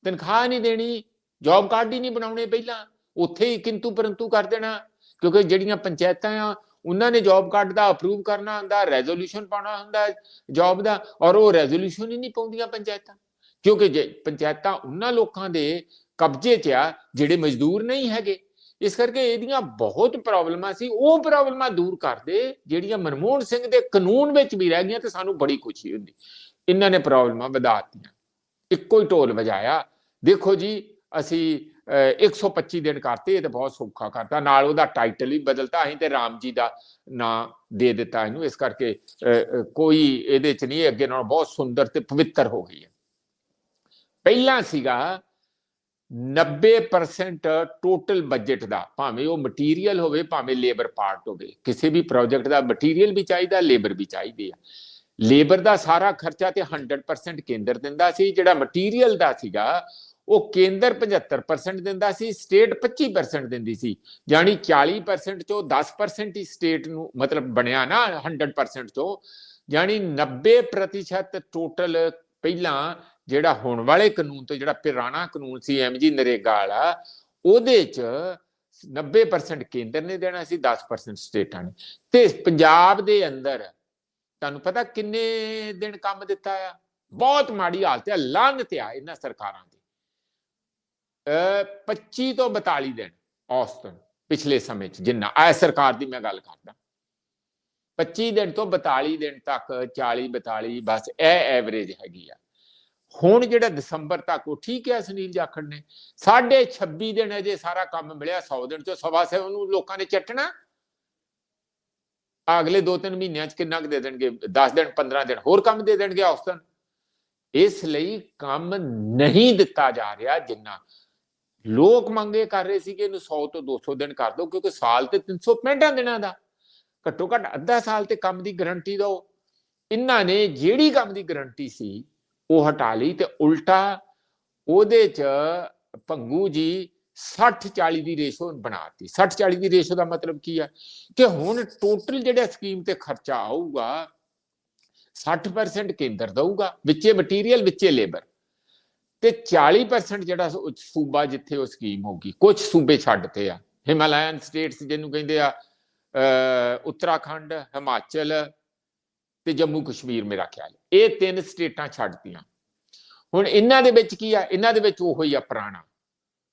ਤਨਖਾਹ ਨਹੀਂ ਦੇਣੀ ਜੌਬ ਕਾਰਡ ਹੀ ਨਹੀਂ ਬਣਾਉਣੇ ਪਹਿਲਾਂ, ਉੱਥੇ ਹੀ ਕਿੰਤੂ ਪਰੰਤੂ ਕਰ ਦੇਣਾ, ਕਿਉਂਕਿ ਜਿਹੜੀਆਂ ਪੰਚਾਇਤਾਂ ਆ, ਉਹਨਾਂ ਨੇ ਜੌਬ ਕਾਰਡ ਦਾ ਅਪਰੂਵ ਕਰਨਾ ਹੁੰਦਾ ਰੈਜ਼ੋਲੂਸ਼ਨ ਪਾਉਣਾ ਹੁੰਦਾ ਜੌਬ ਦਾ, ਔਰ ਉਹ ਰੈਜ਼ੋਲੂਸ਼ਨ ਹੀ ਨਹੀਂ ਪਾਉਂਦੀਆਂ ਪੰਚਾਇਤਾਂ, ਕਿਉਂਕਿ ਜੇ ਪੰਚਾਇਤਾਂ ਉਹਨਾਂ ਲੋਕਾਂ ਦੇ ਕਬਜ਼ੇ 'ਚ ਆ ਜਿਹੜੇ ਮਜ਼ਦੂਰ ਨਹੀਂ ਹੈਗੇ। ਇਸ ਕਰਕੇ ਇਹਦੀਆਂ ਬਹੁਤ ਪ੍ਰੋਬਲਮਾਂ ਸੀ। ਉਹ ਪ੍ਰੋਬਲਮਾਂ ਦੂਰ ਕਰਦੇ ਜਿਹੜੀਆਂ ਮਨਮੋਹਨ ਸਿੰਘ ਦੇ ਕਾਨੂੰਨ ਵਿੱਚ ਵੀ ਰਹਿ ਗਈਆਂ ਤੇ ਸਾਨੂੰ ਬੜੀ ਖੁਸ਼ੀ ਹੁੰਦੀ। ਇਹਨਾਂ ਨੇ ਪ੍ਰੋਬਲਮਾਂ ਵਧਾਤੀਆਂ ਇੱਕੋ ਹੀ ਢੋਲ ਵਜਾਇਆ। ਦੇਖੋ ਜੀ ਅਸੀਂ ਅਹ, 125 ਦਿਨ ਕਰਤੇ ਇਹ ਤਾਂ ਬਹੁਤ ਸੌਖਾ ਕਰਤਾ। ਨਾਲ ਉਹਦਾ ਟਾਈਟਲ ਵੀ ਬਦਲਤਾ ਅਸੀਂ ਤੇ ਰਾਮ ਜੀ ਦਾ ਨਾਂ ਦੇ ਦਿੱਤਾ ਇਹਨੂੰ। ਇਸ ਕਰਕੇ ਕੋਈ ਇਹਦੇ ਚ ਨਹੀਂ ਅੱਗੇ ਨਾਲ ਬਹੁਤ ਸੁੰਦਰ ਤੇ ਪਵਿੱਤਰ ਹੋ ਗਈ ਹੈ। ਪਹਿਲਾਂ ਸੀਗਾ 90% ਟੋਟਲ ਬਜਟ ਦਾ, ਭਾਵੇਂ ਉਹ ਮਟੀਰੀਅਲ ਹੋਵੇ, ਭਾਵੇਂ ਲੇਬਰ ਪਾਰਟ ਹੋਵੇ, ਕਿਸੇ ਵੀ ਪ੍ਰੋਜੈਕਟ ਦਾ ਮਟੀਰੀਅਲ ਵੀ ਚਾਹੀਦਾ ਲੇਬਰ ਵੀ ਚਾਹੀਦੀ ਆ। ਲੇਬਰ ਦਾ ਸਾਰਾ ਖਰਚਾ ਤੇ 100% ਕੇਂਦਰ ਦਿੰਦਾ ਸੀ, ਜਿਹੜਾ ਮਟੀਰੀਅਲ ਦਾ ਸੀਗਾ, ਉਹ ਕੇਂਦਰ 75% ਦਿੰਦਾ ਸੀ ਸਟੇਟ 25% ਦਿੰਦੀ ਸੀ, ਯਾਨੀ 40% ਚੋਂ 10% ਹੀ ਸਟੇਟ ਨੂੰ ਮਤਲਬ ਬਣਿਆ ਨਾ 100% ਚੋਂ, ਯਾਨੀ 90% ਟੋਟਲ ਪਹਿਲਾਂ ਜਿਹੜਾ ਹੁਣ ਵਾਲੇ ਕਾਨੂੰਨ ਤੋਂ, ਜਿਹੜਾ ਪੁਰਾਣਾ ਕਾਨੂੰਨ ਸੀ ਐਮਜੀ ਨਰੇਗਾ ਵਾਲਾ, ਉਹਦੇ ਚ 90% ਕੇਂਦਰ ਨੇ ਦੇਣਾ ਸੀ 10% ਸਟੇਟਾਂ ਨੇ। ਤੇ ਪੰਜਾਬ ਦੇ ਅੰਦਰ ਤੁਹਾਨੂੰ ਪਤਾ ਕਿੰਨੇ ਦਿਨ ਕੰਮ ਦਿੱਤਾ ਆ? ਬਹੁਤ ਮਾੜੀ ਹਾਲਤ ਹੈ ਲਾਨਤ ਆ ਇਹਨਾਂ ਸਰਕਾਰਾਂ ਦੀ। ਅਹ 25 ਤੋਂ 42 ਦਿਨ ਔਸਤਨ ਪਿਛਲੇ ਸਮੇਂ ਚ ਜਿੰਨਾ ਆ ਸਰਕਾਰ ਦੀ ਮੈਂ ਗੱਲ ਕਰਦਾ। 25 ਦਿਨ ਤੋਂ 42 ਦਿਨ ਤੱਕ 40 42 ਬਸ ਇਹ ਐਵਰੇਜ ਹੈਗੀ ਆ। ਹੁਣ ਜਿਹੜਾ ਦਸੰਬਰ ਤੱਕ ਉਹ ਠੀਕ ਹੈ ਸੁਨੀਲ ਜਾਖੜ ਨੇ, ਸਾਢੇ 26 ਦਿਨ ਅਜੇ ਸਾਰਾ ਕੰਮ ਮਿਲਿਆ 100 ਦਿਨ ਚੋਂ ਸਵਾ ਸੇ ਉਹਨੂੰ ਲੋਕਾਂ ਨੇ ਚੱਟਣਾ। ਅਗਲੇ 2-3 ਮਹੀਨਿਆਂ ਚ ਕਿੰਨਾ ਕੁ ਦੇ ਦੇਣਗੇ 10 ਦਿਨ 15 ਦਿਨ, ਹੋਰ ਕੰਮ ਦੇ ਦੇਣਗੇ ਔਸਤਨ। ਇਸ ਲਈ ਕੰਮ ਨਹੀਂ ਦਿੱਤਾ ਜਾ ਰਿਹਾ ਜਿੰਨਾ। ਲੋਕ ਮੰਗੇ ਕਰ ਰਹੇ ਸੀ ਕਿ ਇਹਨੂੰ 100 ਤੋਂ 200 ਦਿਨ ਕਰ ਦਿਓ ਕਿਉਂਕਿ ਸਾਲ ਤੇ 365 ਦਿਨਾਂ ਦਾ। ਘੱਟੋ ਘੱਟ ਅੱਧਾ ਸਾਲ ਤੇ ਕੰਮ ਦੀ ਗਾਰੰਟੀ ਦਿਓ। ਇਹਨਾਂ ਨੇ ਜਿਹੜੀ ਕੰਮ ਦੀ ਗਾਰੰਟੀ ਸੀ ਉਹ ਹਟਾ ਲਈ ਤੇ ਉਲਟਾ ਉਹਦੇ ਚ ਭੰਗੂ ਜੀ 60 40 ਦੀ ਰੇਸ਼ੋ ਬਣਾਤੀ 60 40 ਦੀ ਰੇਸ਼ੋ ਦਾ ਮਤਲਬ ਕੀ ਹੈ ਕਿ ਹੁਣ ਟੋਟਲ ਜਿਹੜਾ ਸਕੀਮ ਤੇ ਖਰਚਾ ਆਊਗਾ 60% ਕੇਂਦਰ ਦਊਗਾ, ਵਿੱਚੇ ਮਟੀਰੀਅਲ ਵਿੱਚੇ ਲੇਬਰ ਤੇ 40% ਜਿਹੜਾ ਸੂਬਾ ਜਿੱਥੇ ਉਹ ਸਕੀਮ ਹੋਊਗੀ ਕੁਝ ਸੂਬੇ ਛੱਡਤੇ ਆ। ਹਿਮਾਲਯਨ ਸਟੇਟਸ ਜਿਹਨੂੰ ਕਹਿੰਦੇ ਆ ਉੱਤਰਾਖੰਡ, ਹਿਮਾਚਲ ਤੇ ਜੰਮੂ ਕਸ਼ਮੀਰ ਮੇਰਾ ਖਿਆਲ ਇਹ ਤਿੰਨ ਸਟੇਟਾਂ ਛੱਡਤੀਆਂ। ਹੁਣ ਇਹਨਾਂ ਦੇ ਵਿੱਚ ਕੀ ਆ? ਇਹਨਾਂ ਦੇ ਵਿੱਚ ਉਹੋ ਹੀ ਆ ਪੁਰਾਣਾ।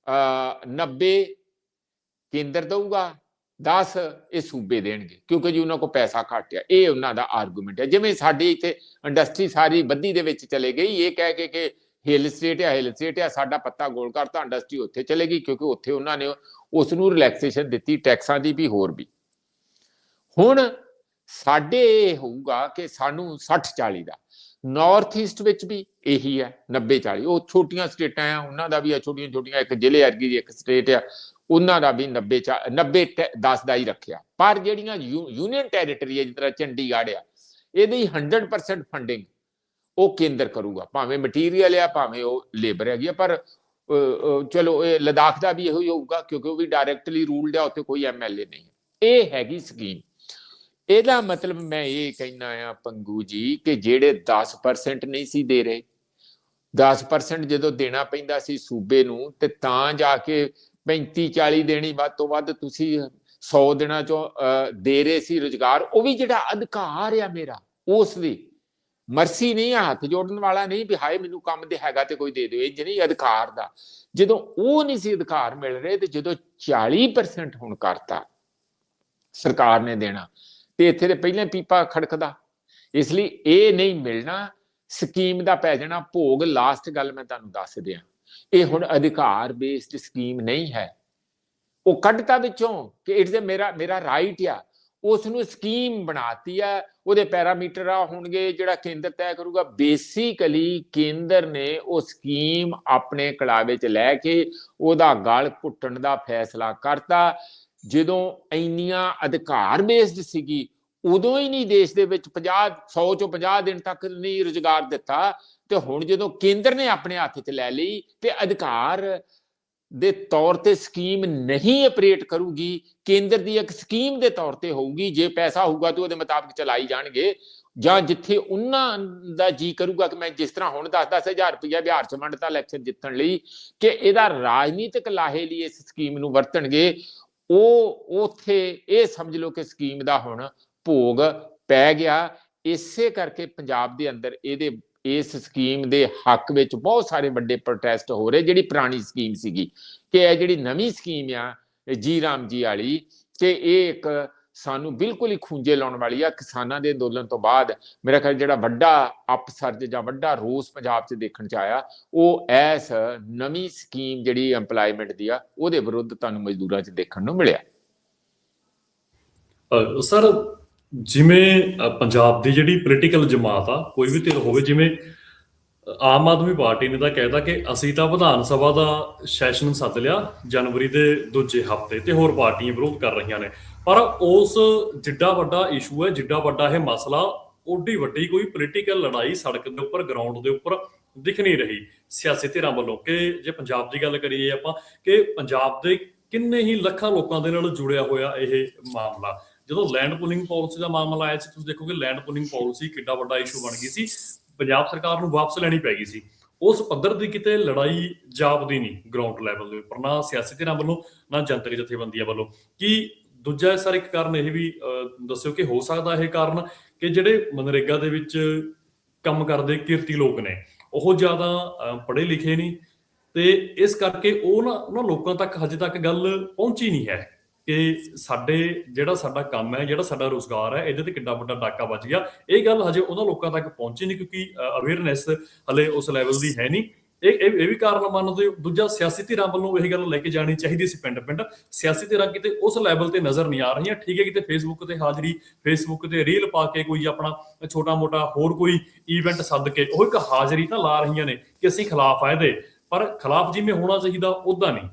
ਅ 90 ਕੇਂਦਰ ਦਊਗਾ 10 ਇਹ ਸੂਬੇ ਦੇਣਗੇ, ਕਿਉਂਕਿ ਜੀ ਉਹਨਾਂ ਕੋਲ ਪੈਸਾ ਘੱਟ ਆ। ਇਹ ਉਹਨਾਂ ਦਾ ਆਰਗੂਮੈਂਟ ਹੈ ਜਿਵੇਂ ਸਾਡੇ ਇੱਥੇ ਇੰਡਸਟਰੀ ਸਾਰੀ ਬੱਦੀ ਦੇ ਵਿੱਚ ਚਲੇ ਗਈ, ਇਹ ਕਹਿ ਕੇ ਕਿ ਹਿਲ ਸਟੇਟ ਆ ਹਿਲ ਸਟੇਟ ਆ, ਸਾਡਾ ਪੱਤਾ ਗੋਲ ਕਰਤਾ ਇੰਡਸਟਰੀ ਉੱਥੇ ਚਲੇ ਗਈ, ਕਿਉਂਕਿ ਉੱਥੇ ਉਹਨਾਂ ਨੇ ਉਸ ਨੂੰ ਰਿਲੈਕਸੇਸ਼ਨ ਦਿੱਤੀ ਟੈਕਸਾਂ ਦੀ ਵੀ, ਹੋਰ ਵੀ। ਹੁਣ ਸਾਡੇ ਇਹ ਹੋਊਗਾ ਕਿ ਸਾਨੂੰ 60 40 ਦਾ ਨਾਰਥ ਈਸਟ ਵਿੱਚ ਵੀ ਇਹੀ ਹੈ 90 40 ਉਹ ਛੋਟੀਆਂ ਸਟੇਟਾਂ ਆ, ਉਹਨਾਂ ਦਾ ਵੀ ਆ, ਛੋਟੀਆਂ ਛੋਟੀਆਂ, ਇੱਕ ਜ਼ਿਲ੍ਹੇ ਵਰਗੀ ਦੀ ਇੱਕ ਸਟੇਟ ਆ। ਉਹਨਾਂ ਦਾ ਵੀ 90 ਚਾ- 90 ਟੈ- 10 ਦਾ ਹੀ ਰੱਖਿਆ। ਪਰ ਜਿਹੜੀਆਂ ਯੂਨੀਅਨ ਟੈਰੀਟਰੀ ਹੈ ਜਿਸ ਤਰ੍ਹਾਂ ਚੰਡੀਗੜ੍ਹ ਆ, ਇਹਦੀ 100% ਫੰਡਿੰਗ ਉਹ ਕੇਂਦਰ ਕਰੂਗਾ। ਭਾਵੇਂ ਮਟੀਰੀਅਲ ਆ, ਭਾਵੇਂ ਉਹ ਲੇਬਰ ਹੈਗੀ ਆ, ਪਰ ਚਲੋ, ਇਹ ਲਦਾਖ ਦਾ ਵੀ ਇਹੋ ਹੀ ਹੋਊਗਾ, ਕਿਉਂਕਿ ਉਹ ਵੀ ਡਾਇਰੈਕਟਲੀ ਰੂਲਡ ਆ, ਉੱਥੇ ਕੋਈ ਐਮਐਲਏ ਨਹੀਂ ਇਹ ਹੈਗੀ ਸਕੀਮ। ਇਹਦਾ ਮਤਲਬ ਮੈਂ ਇਹ ਕਹਿਣਾ ਆ ਪੰਗੂ ਜੀ ਕਿ ਜਿਹੜੇ 10% ਨਹੀਂ ਸੀ ਦੇ ਰਹੇ 10% ਜਦੋਂ ਦੇਣਾ ਪੈਂਦਾ ਸੀ ਸੂਬੇ ਨੂੰ ਤੇ ਤਾਂ ਜਾ ਕੇ 35 40 ਦੇਣੀ, ਵੱਧ ਤੋਂ ਵੱਧ ਤੁਸੀਂ 100 ਦਿਨਾਂ ਚੋਂ ਦੇ ਰਹੇ ਸੀ ਰੁਜ਼ਗਾਰ, ਉਹ ਵੀ ਜਿਹੜਾ ਅਧਿਕਾਰ ਆ ਮੇਰਾ, ਉਸ ਦੀ। ਮਰਸੀ ਨਹੀਂ ਆ ਹੱਥ ਜੋੜਨ ਵਾਲਾ ਨਹੀਂ ਵੀ ਹਾਏ ਮੈਨੂੰ ਕੰਮ ਦੇ ਹੈਗਾ ਤੇ ਕੋਈ ਦੇ ਦਿਓ ਇਹ ਨਹੀਂ, ਅਧਿਕਾਰ ਦਾ। ਜਦੋਂ ਉਹ ਨਹੀਂ ਸੀ ਅਧਿਕਾਰ ਮਿਲ ਰਹੇ ਤੇ ਜਦੋਂ 40% ਹੁਣ ਕਰਤਾ, ਸਰਕਾਰ ਨੇ ਦੇਣਾ ਤੇ ਇੱਥੇ ਤੇ ਪਹਿਲਾਂ ਪੀਪਾ ਖੜਕਦਾ। ਇਸ ਲਈ ਇਹ ਨਹੀਂ ਮਿਲਣਾ, ਸਕੀਮ ਦਾ ਪੈ ਜਾਣਾ ਭੋਗ ਲਾਸਟ ਗੱਲ ਮੈਂ ਤੁਹਾਨੂੰ ਦੱਸ ਦਿਆਂ। ਇਹ ਹੁਣ ਅਧਿਕਾਰ ਬੇਸਡ ਸਕੀਮ ਨਹੀਂ ਹੈ। ਉਹ ਕੱਢਤਾ ਵਿੱਚੋਂ ਕਿ ਇਟਸ ਮੇਰਾ ਮੇਰਾ ਰਾਈਟ ਆ। ਉਸ ਨੂੰ ਸਕੀਮ ਬਣਾਤੀ ਆ। ਉਹਦੇ ਪੈਰਾਮੀਟਰ ਆ ਹੋਣਗੇ, ਜਿਹੜਾ ਕੇਂਦਰ ਤੈਅ ਕਰੂਗਾ। ਬੇਸਿਕਲੀ ਕੇਂਦਰ ਨੇ ਉਹ ਸਕੀਮ ਆਪਣੇ ਕਲਾਵੇ 'ਚ ਲੈ ਕੇ ਉਹਦਾ ਗਲ ਘੁੱਟਣ ਦਾ ਫੈਸਲਾ ਕਰਤਾ। ਜਦੋਂ ਇੰਨੀਆਂ ਅਧਿਕਾਰ ਬੇਸਡ ਸੀਗੀ, ਉਦੋਂ ਹੀ ਨਹੀਂ ਦੇਸ਼ ਦੇ ਵਿੱਚ 50 100 ਚੋਂ 50 ਦਿਨ ਤੱਕ ਨਹੀਂ ਰੁਜ਼ਗਾਰ ਦਿੱਤਾ ਤੇ ਹੁਣ ਜਦੋਂ ਕੇਂਦਰ ਨੇ ਆਪਣੇ ਹੱਥ 'ਚ ਲੈ ਲਈ ਤੇ ਅਧਿਕਾਰ ਦੇ ਤੌਰ ਤੇ ਸਕੀਮ ਨਹੀਂ ਆਪਰੇਟ ਕਰੂਗੀ, ਕੇਂਦਰ ਦੀ ਇੱਕ ਸਕੀਮ ਦੇ ਤੌਰ ਤੇ ਹੋਊਗੀ, ਜੇ ਪੈਸਾ ਹੋਊਗਾ ਤਾਂ ਉਹਦੇ ਮੁਤਾਬਕ ਚਲਾਈ ਜਾਣਗੇ, ਜਾਂ ਜਿੱਥੇ ਉਹਨਾਂ ਦਾ ਜੀ ਕਰੂਗਾ ਕਿ ਮੈਂ ਜਿਸ ਤਰ੍ਹਾਂ ਹੁਣ 10-10000 ਰੁਪਇਆ ਬਿਹਾਰ ਚ ਵੰਡਤਾ ਇਲੈਕਸ਼ਨ ਜਿੱਤਣ ਲਈ, ਕਿ ਇਹਦਾ ਰਾਜਨੀਤਿਕ ਲਾਹੇ ਲਈ ਇਸ ਸਕੀਮ ਨੂੰ ਵਰਤਣਗੇ ਉਹ ਉਥੇ ਇਹ ਸਮਝ ਲਓ ਕਿ ਸਕੀਮ ਦਾ ਹੁਣ ਭੋਗ ਪੈ ਗਿਆ। ਇਸੇ ਕਰਕੇ ਪੰਜਾਬ ਦੇ ਅੰਦਰ ਇਹਦੇ, ਇਸ ਸਕੀਮ ਦੇ ਹੱਕ ਵਿੱਚ ਬਹੁਤ ਸਾਰੇ ਵੱਡੇ ਪ੍ਰੋਟੈਸਟ ਹੋ ਰਹੇ। ਜਿਹੜੀ ਪੁਰਾਣੀ ਸਕੀਮ ਸੀਗੀ ਕਿ ਇਹ ਜਿਹੜੀ ਨਵੀਂ ਸਕੀਮ ਆ ਜੀ ਰਾਮ ਜੀ ਵਾਲੀ, ਤੇ ਇਹ ਇੱਕ ਸਾਨੂੰ ਬਿਲਕੁਲ ਹੀ ਖੂੰਜੇ ਲਾਉਣ ਵਾਲੀ ਆ ਕਿਸਾਨਾਂ ਦੇ ਅੰਦੋਲਨ ਤੋਂ ਬਾਅਦ। ਮੇਰਾ ਖਿਆਲ ਜਿਹੜਾ ਵੱਡਾ ਅਪਸਰਜ ਜਾਂ ਵੱਡਾ ਰੋਸ ਪੰਜਾਬ 'ਚ ਦੇਖਣ 'ਚ ਆਇਆ, ਉਹ ਐਸ ਨਵੀਂ ਸਕੀਮ ਜਿਹੜੀ EMPLOYMENT ਦੀ ਆ, ਉਹਦੇ ਵਿਰੁੱਧ ਤੁਹਾਨੂੰ ਮਜ਼ਦੂਰਾਂ 'ਚ ਦੇਖਣ ਨੂੰ ਮਿਲਿਆ। ਸਰ, ਜਿਵੇਂ ਪੰਜਾਬ ਦੀ ਜਿਹੜੀ ਪੋਲੀਟੀਕਲ ਜਮਾਤ ਆ, ਕੋਈ ਵੀ ਧਿਰ ਹੋਵੇ, ਜਿਵੇਂ ਆਮ ਆਦਮੀ ਪਾਰਟੀ ਨੇ ਤਾਂ ਕਹਿਤਾ ਕਿ ਅਸੀਂ ਤਾਂ ਵਿਧਾਨ ਸਭਾ ਦਾ ਸੈਸ਼ਨ ਸੱਦ ਲਿਆ ਜਨਵਰੀ ਦੇ ਦੂਜੇ ਹਫ਼ਤੇ ਤੇ ਹੋਰ ਪਾਰਟੀਆਂ ਵਿਰੋਧ ਕਰ ਰਹੀਆਂ ਨੇ। ਪਰ ਉਸ ਜਿੱਡਾ ਵੱਡਾ ਇਸ਼ੂ ਹੈ, ਜਿੱਡਾ ਵੱਡਾ ਇਹ ਮਸਲਾ, ਓਡੀ ਵੱਡੀ ਕੋਈ ਪੋਲੀਟੀਕਲ ਲੜਾਈ ਸੜਕ ਦੇ ਉੱਪਰ ਗਰਾਊਂਡ ਦੇ ਉੱਪਰ ਦਿਖ ਨਹੀਂ ਰਹੀ ਸਿਆਸੀ ਧਿਰਾਂ ਵੱਲੋਂ। ਕਿ ਜੇ ਪੰਜਾਬ ਦੀ ਗੱਲ ਕਰੀਏ ਆਪਾਂ, ਕਿ ਪੰਜਾਬ ਦੇ ਕਿੰਨੇ ਹੀ ਲੱਖਾਂ ਲੋਕਾਂ ਦੇ ਨਾਲ ਜੁੜਿਆ ਹੋਇਆ ਇਹ ਮਾਮਲਾ। ਜਦੋਂ ਲੈਂਡ ਪੁਲਿੰਗ ਪਾਲਿਸੀ ਦਾ ਮਾਮਲਾ ਆਇਆ ਸੀ, ਤੁਸੀਂ ਦੇਖੋਗੇ ਲੈਂਡ ਪੁਲਿੰਗ ਪਾਲਿਸੀ ਕਿੱਡਾ ਵੱਡਾ ਇਸ਼ੂ ਬਣ ਗਈ ਸੀ। ਪੰਜਾਬ ਸਰਕਾਰ ਨੂੰ ਵਾਪਸ ਲੈਣੀ ਪੈ ਗਈ ਸੀ। ਉਸ ਪੱਧਰ ਦੀ ਕਿਤੇ ਲੜਾਈ ਜਾਪਦੀ ਨਹੀਂ ਗਰਾਊਂਡ ਲੈਵਲ ਦੇ ਉੱਪਰ, ਨਾ ਸਿਆਸੀ ਧਿਰਾਂ ਵੱਲੋਂ, ਨਾ ਜਨਤਕ ਜਥੇਬੰਦੀਆਂ ਵੱਲੋਂ। ਕੀ ਦੂਜਾ ਸਰ ਇੱਕ ਕਾਰਨ ਇਹ ਵੀ ਦੱਸਿਓ ਕਿ ਹੋ ਸਕਦਾ ਇਹ ਕਾਰਨ ਕਿ ਜਿਹੜੇ ਮਨਰੇਗਾ ਦੇ ਵਿੱਚ ਕੰਮ ਕਰਦੇ ਕਿਰਤੀ ਲੋਕ ਨੇ, ਉਹ ਜ਼ਿਆਦਾ ਪੜ੍ਹੇ ਲਿਖੇ ਨਹੀਂ ਤੇ ਇਸ ਕਰਕੇ ਉਹ ਨਾ, ਉਹਨਾਂ ਲੋਕਾਂ ਤੱਕ ਹਜੇ ਤੱਕ ਗੱਲ ਪਹੁੰਚੀ ਨਹੀਂ ਹੈ। ਕਿ ਸਾਡੇ, ਜਿਹੜਾ ਸਾਡਾ ਕੰਮ ਹੈ, ਜਿਹੜਾ ਸਾਡਾ ਰੋਜ਼ਗਾਰ ਹੈ, ਇਹਦੇ ਤੇ ਕਿੰਨਾ ਵੱਡਾ ਡਾਕਾ ਵੱਜ ਗਿਆ। ਇਹ ਗੱਲ ਹਜੇ ਉਹਨਾਂ ਲੋਕਾਂ ਤੱਕ ਪਹੁੰਚੀ ਨਹੀਂ ਕਿਉਂਕਿ ਅਵੇਅਰਨੈਸ ਹਲੇ ਉਸ ਲੈਵਲ ਦੀ ਹੈ ਨਹੀਂ। ਇਹ ਇਹ ਵੀ ਕਾਰਨ ਮੰਨਦੇ ਹੋ। ਦੂਜਾ, ਸਿਆਸੀ ਧਿਰਾਂ ਵੱਲੋਂ ਇਹ ਗੱਲ ਲੈ ਕੇ ਜਾਣੀ ਚਾਹੀਦੀ ਸੀ ਪਿੰਡ ਪਿੰਡ ਸਿਆਸੀ ਧਿਰਾਂ ਕਿਤੇ ਉਸ ਲੈਵਲ ਤੇ ਨਜ਼ਰ ਨਹੀਂ ਆ ਰਹੀਆਂ। ਠੀਕ ਹੈ, ਕਿਤੇ ਫੇਸਬੁੱਕ ਤੇ ਹਾਜ਼ਰੀ ਫੇਸਬੁੱਕ ਤੇ ਰੀਲ ਪਾ ਕੇ ਕੋਈ ਆਪਣਾ ਛੋਟਾ ਮੋਟਾ ਹੋਰ ਕੋਈ ਈਵੈਂਟ ਸੱਦ ਕੇ, ਉਹ ਇੱਕ ਹਾਜ਼ਰੀ ਤਾਂ ਲਾ ਰਹੀਆਂ ਨੇ ਕਿ ਅਸੀਂ ਖਿਲਾਫ ਆਏ ਦੇ ਪਰ ਖਿਲਾਫ ਜਿਵੇਂ ਹੋਣਾ ਚਾਹੀਦਾ ਉਦਾਂ ਨਹੀਂ।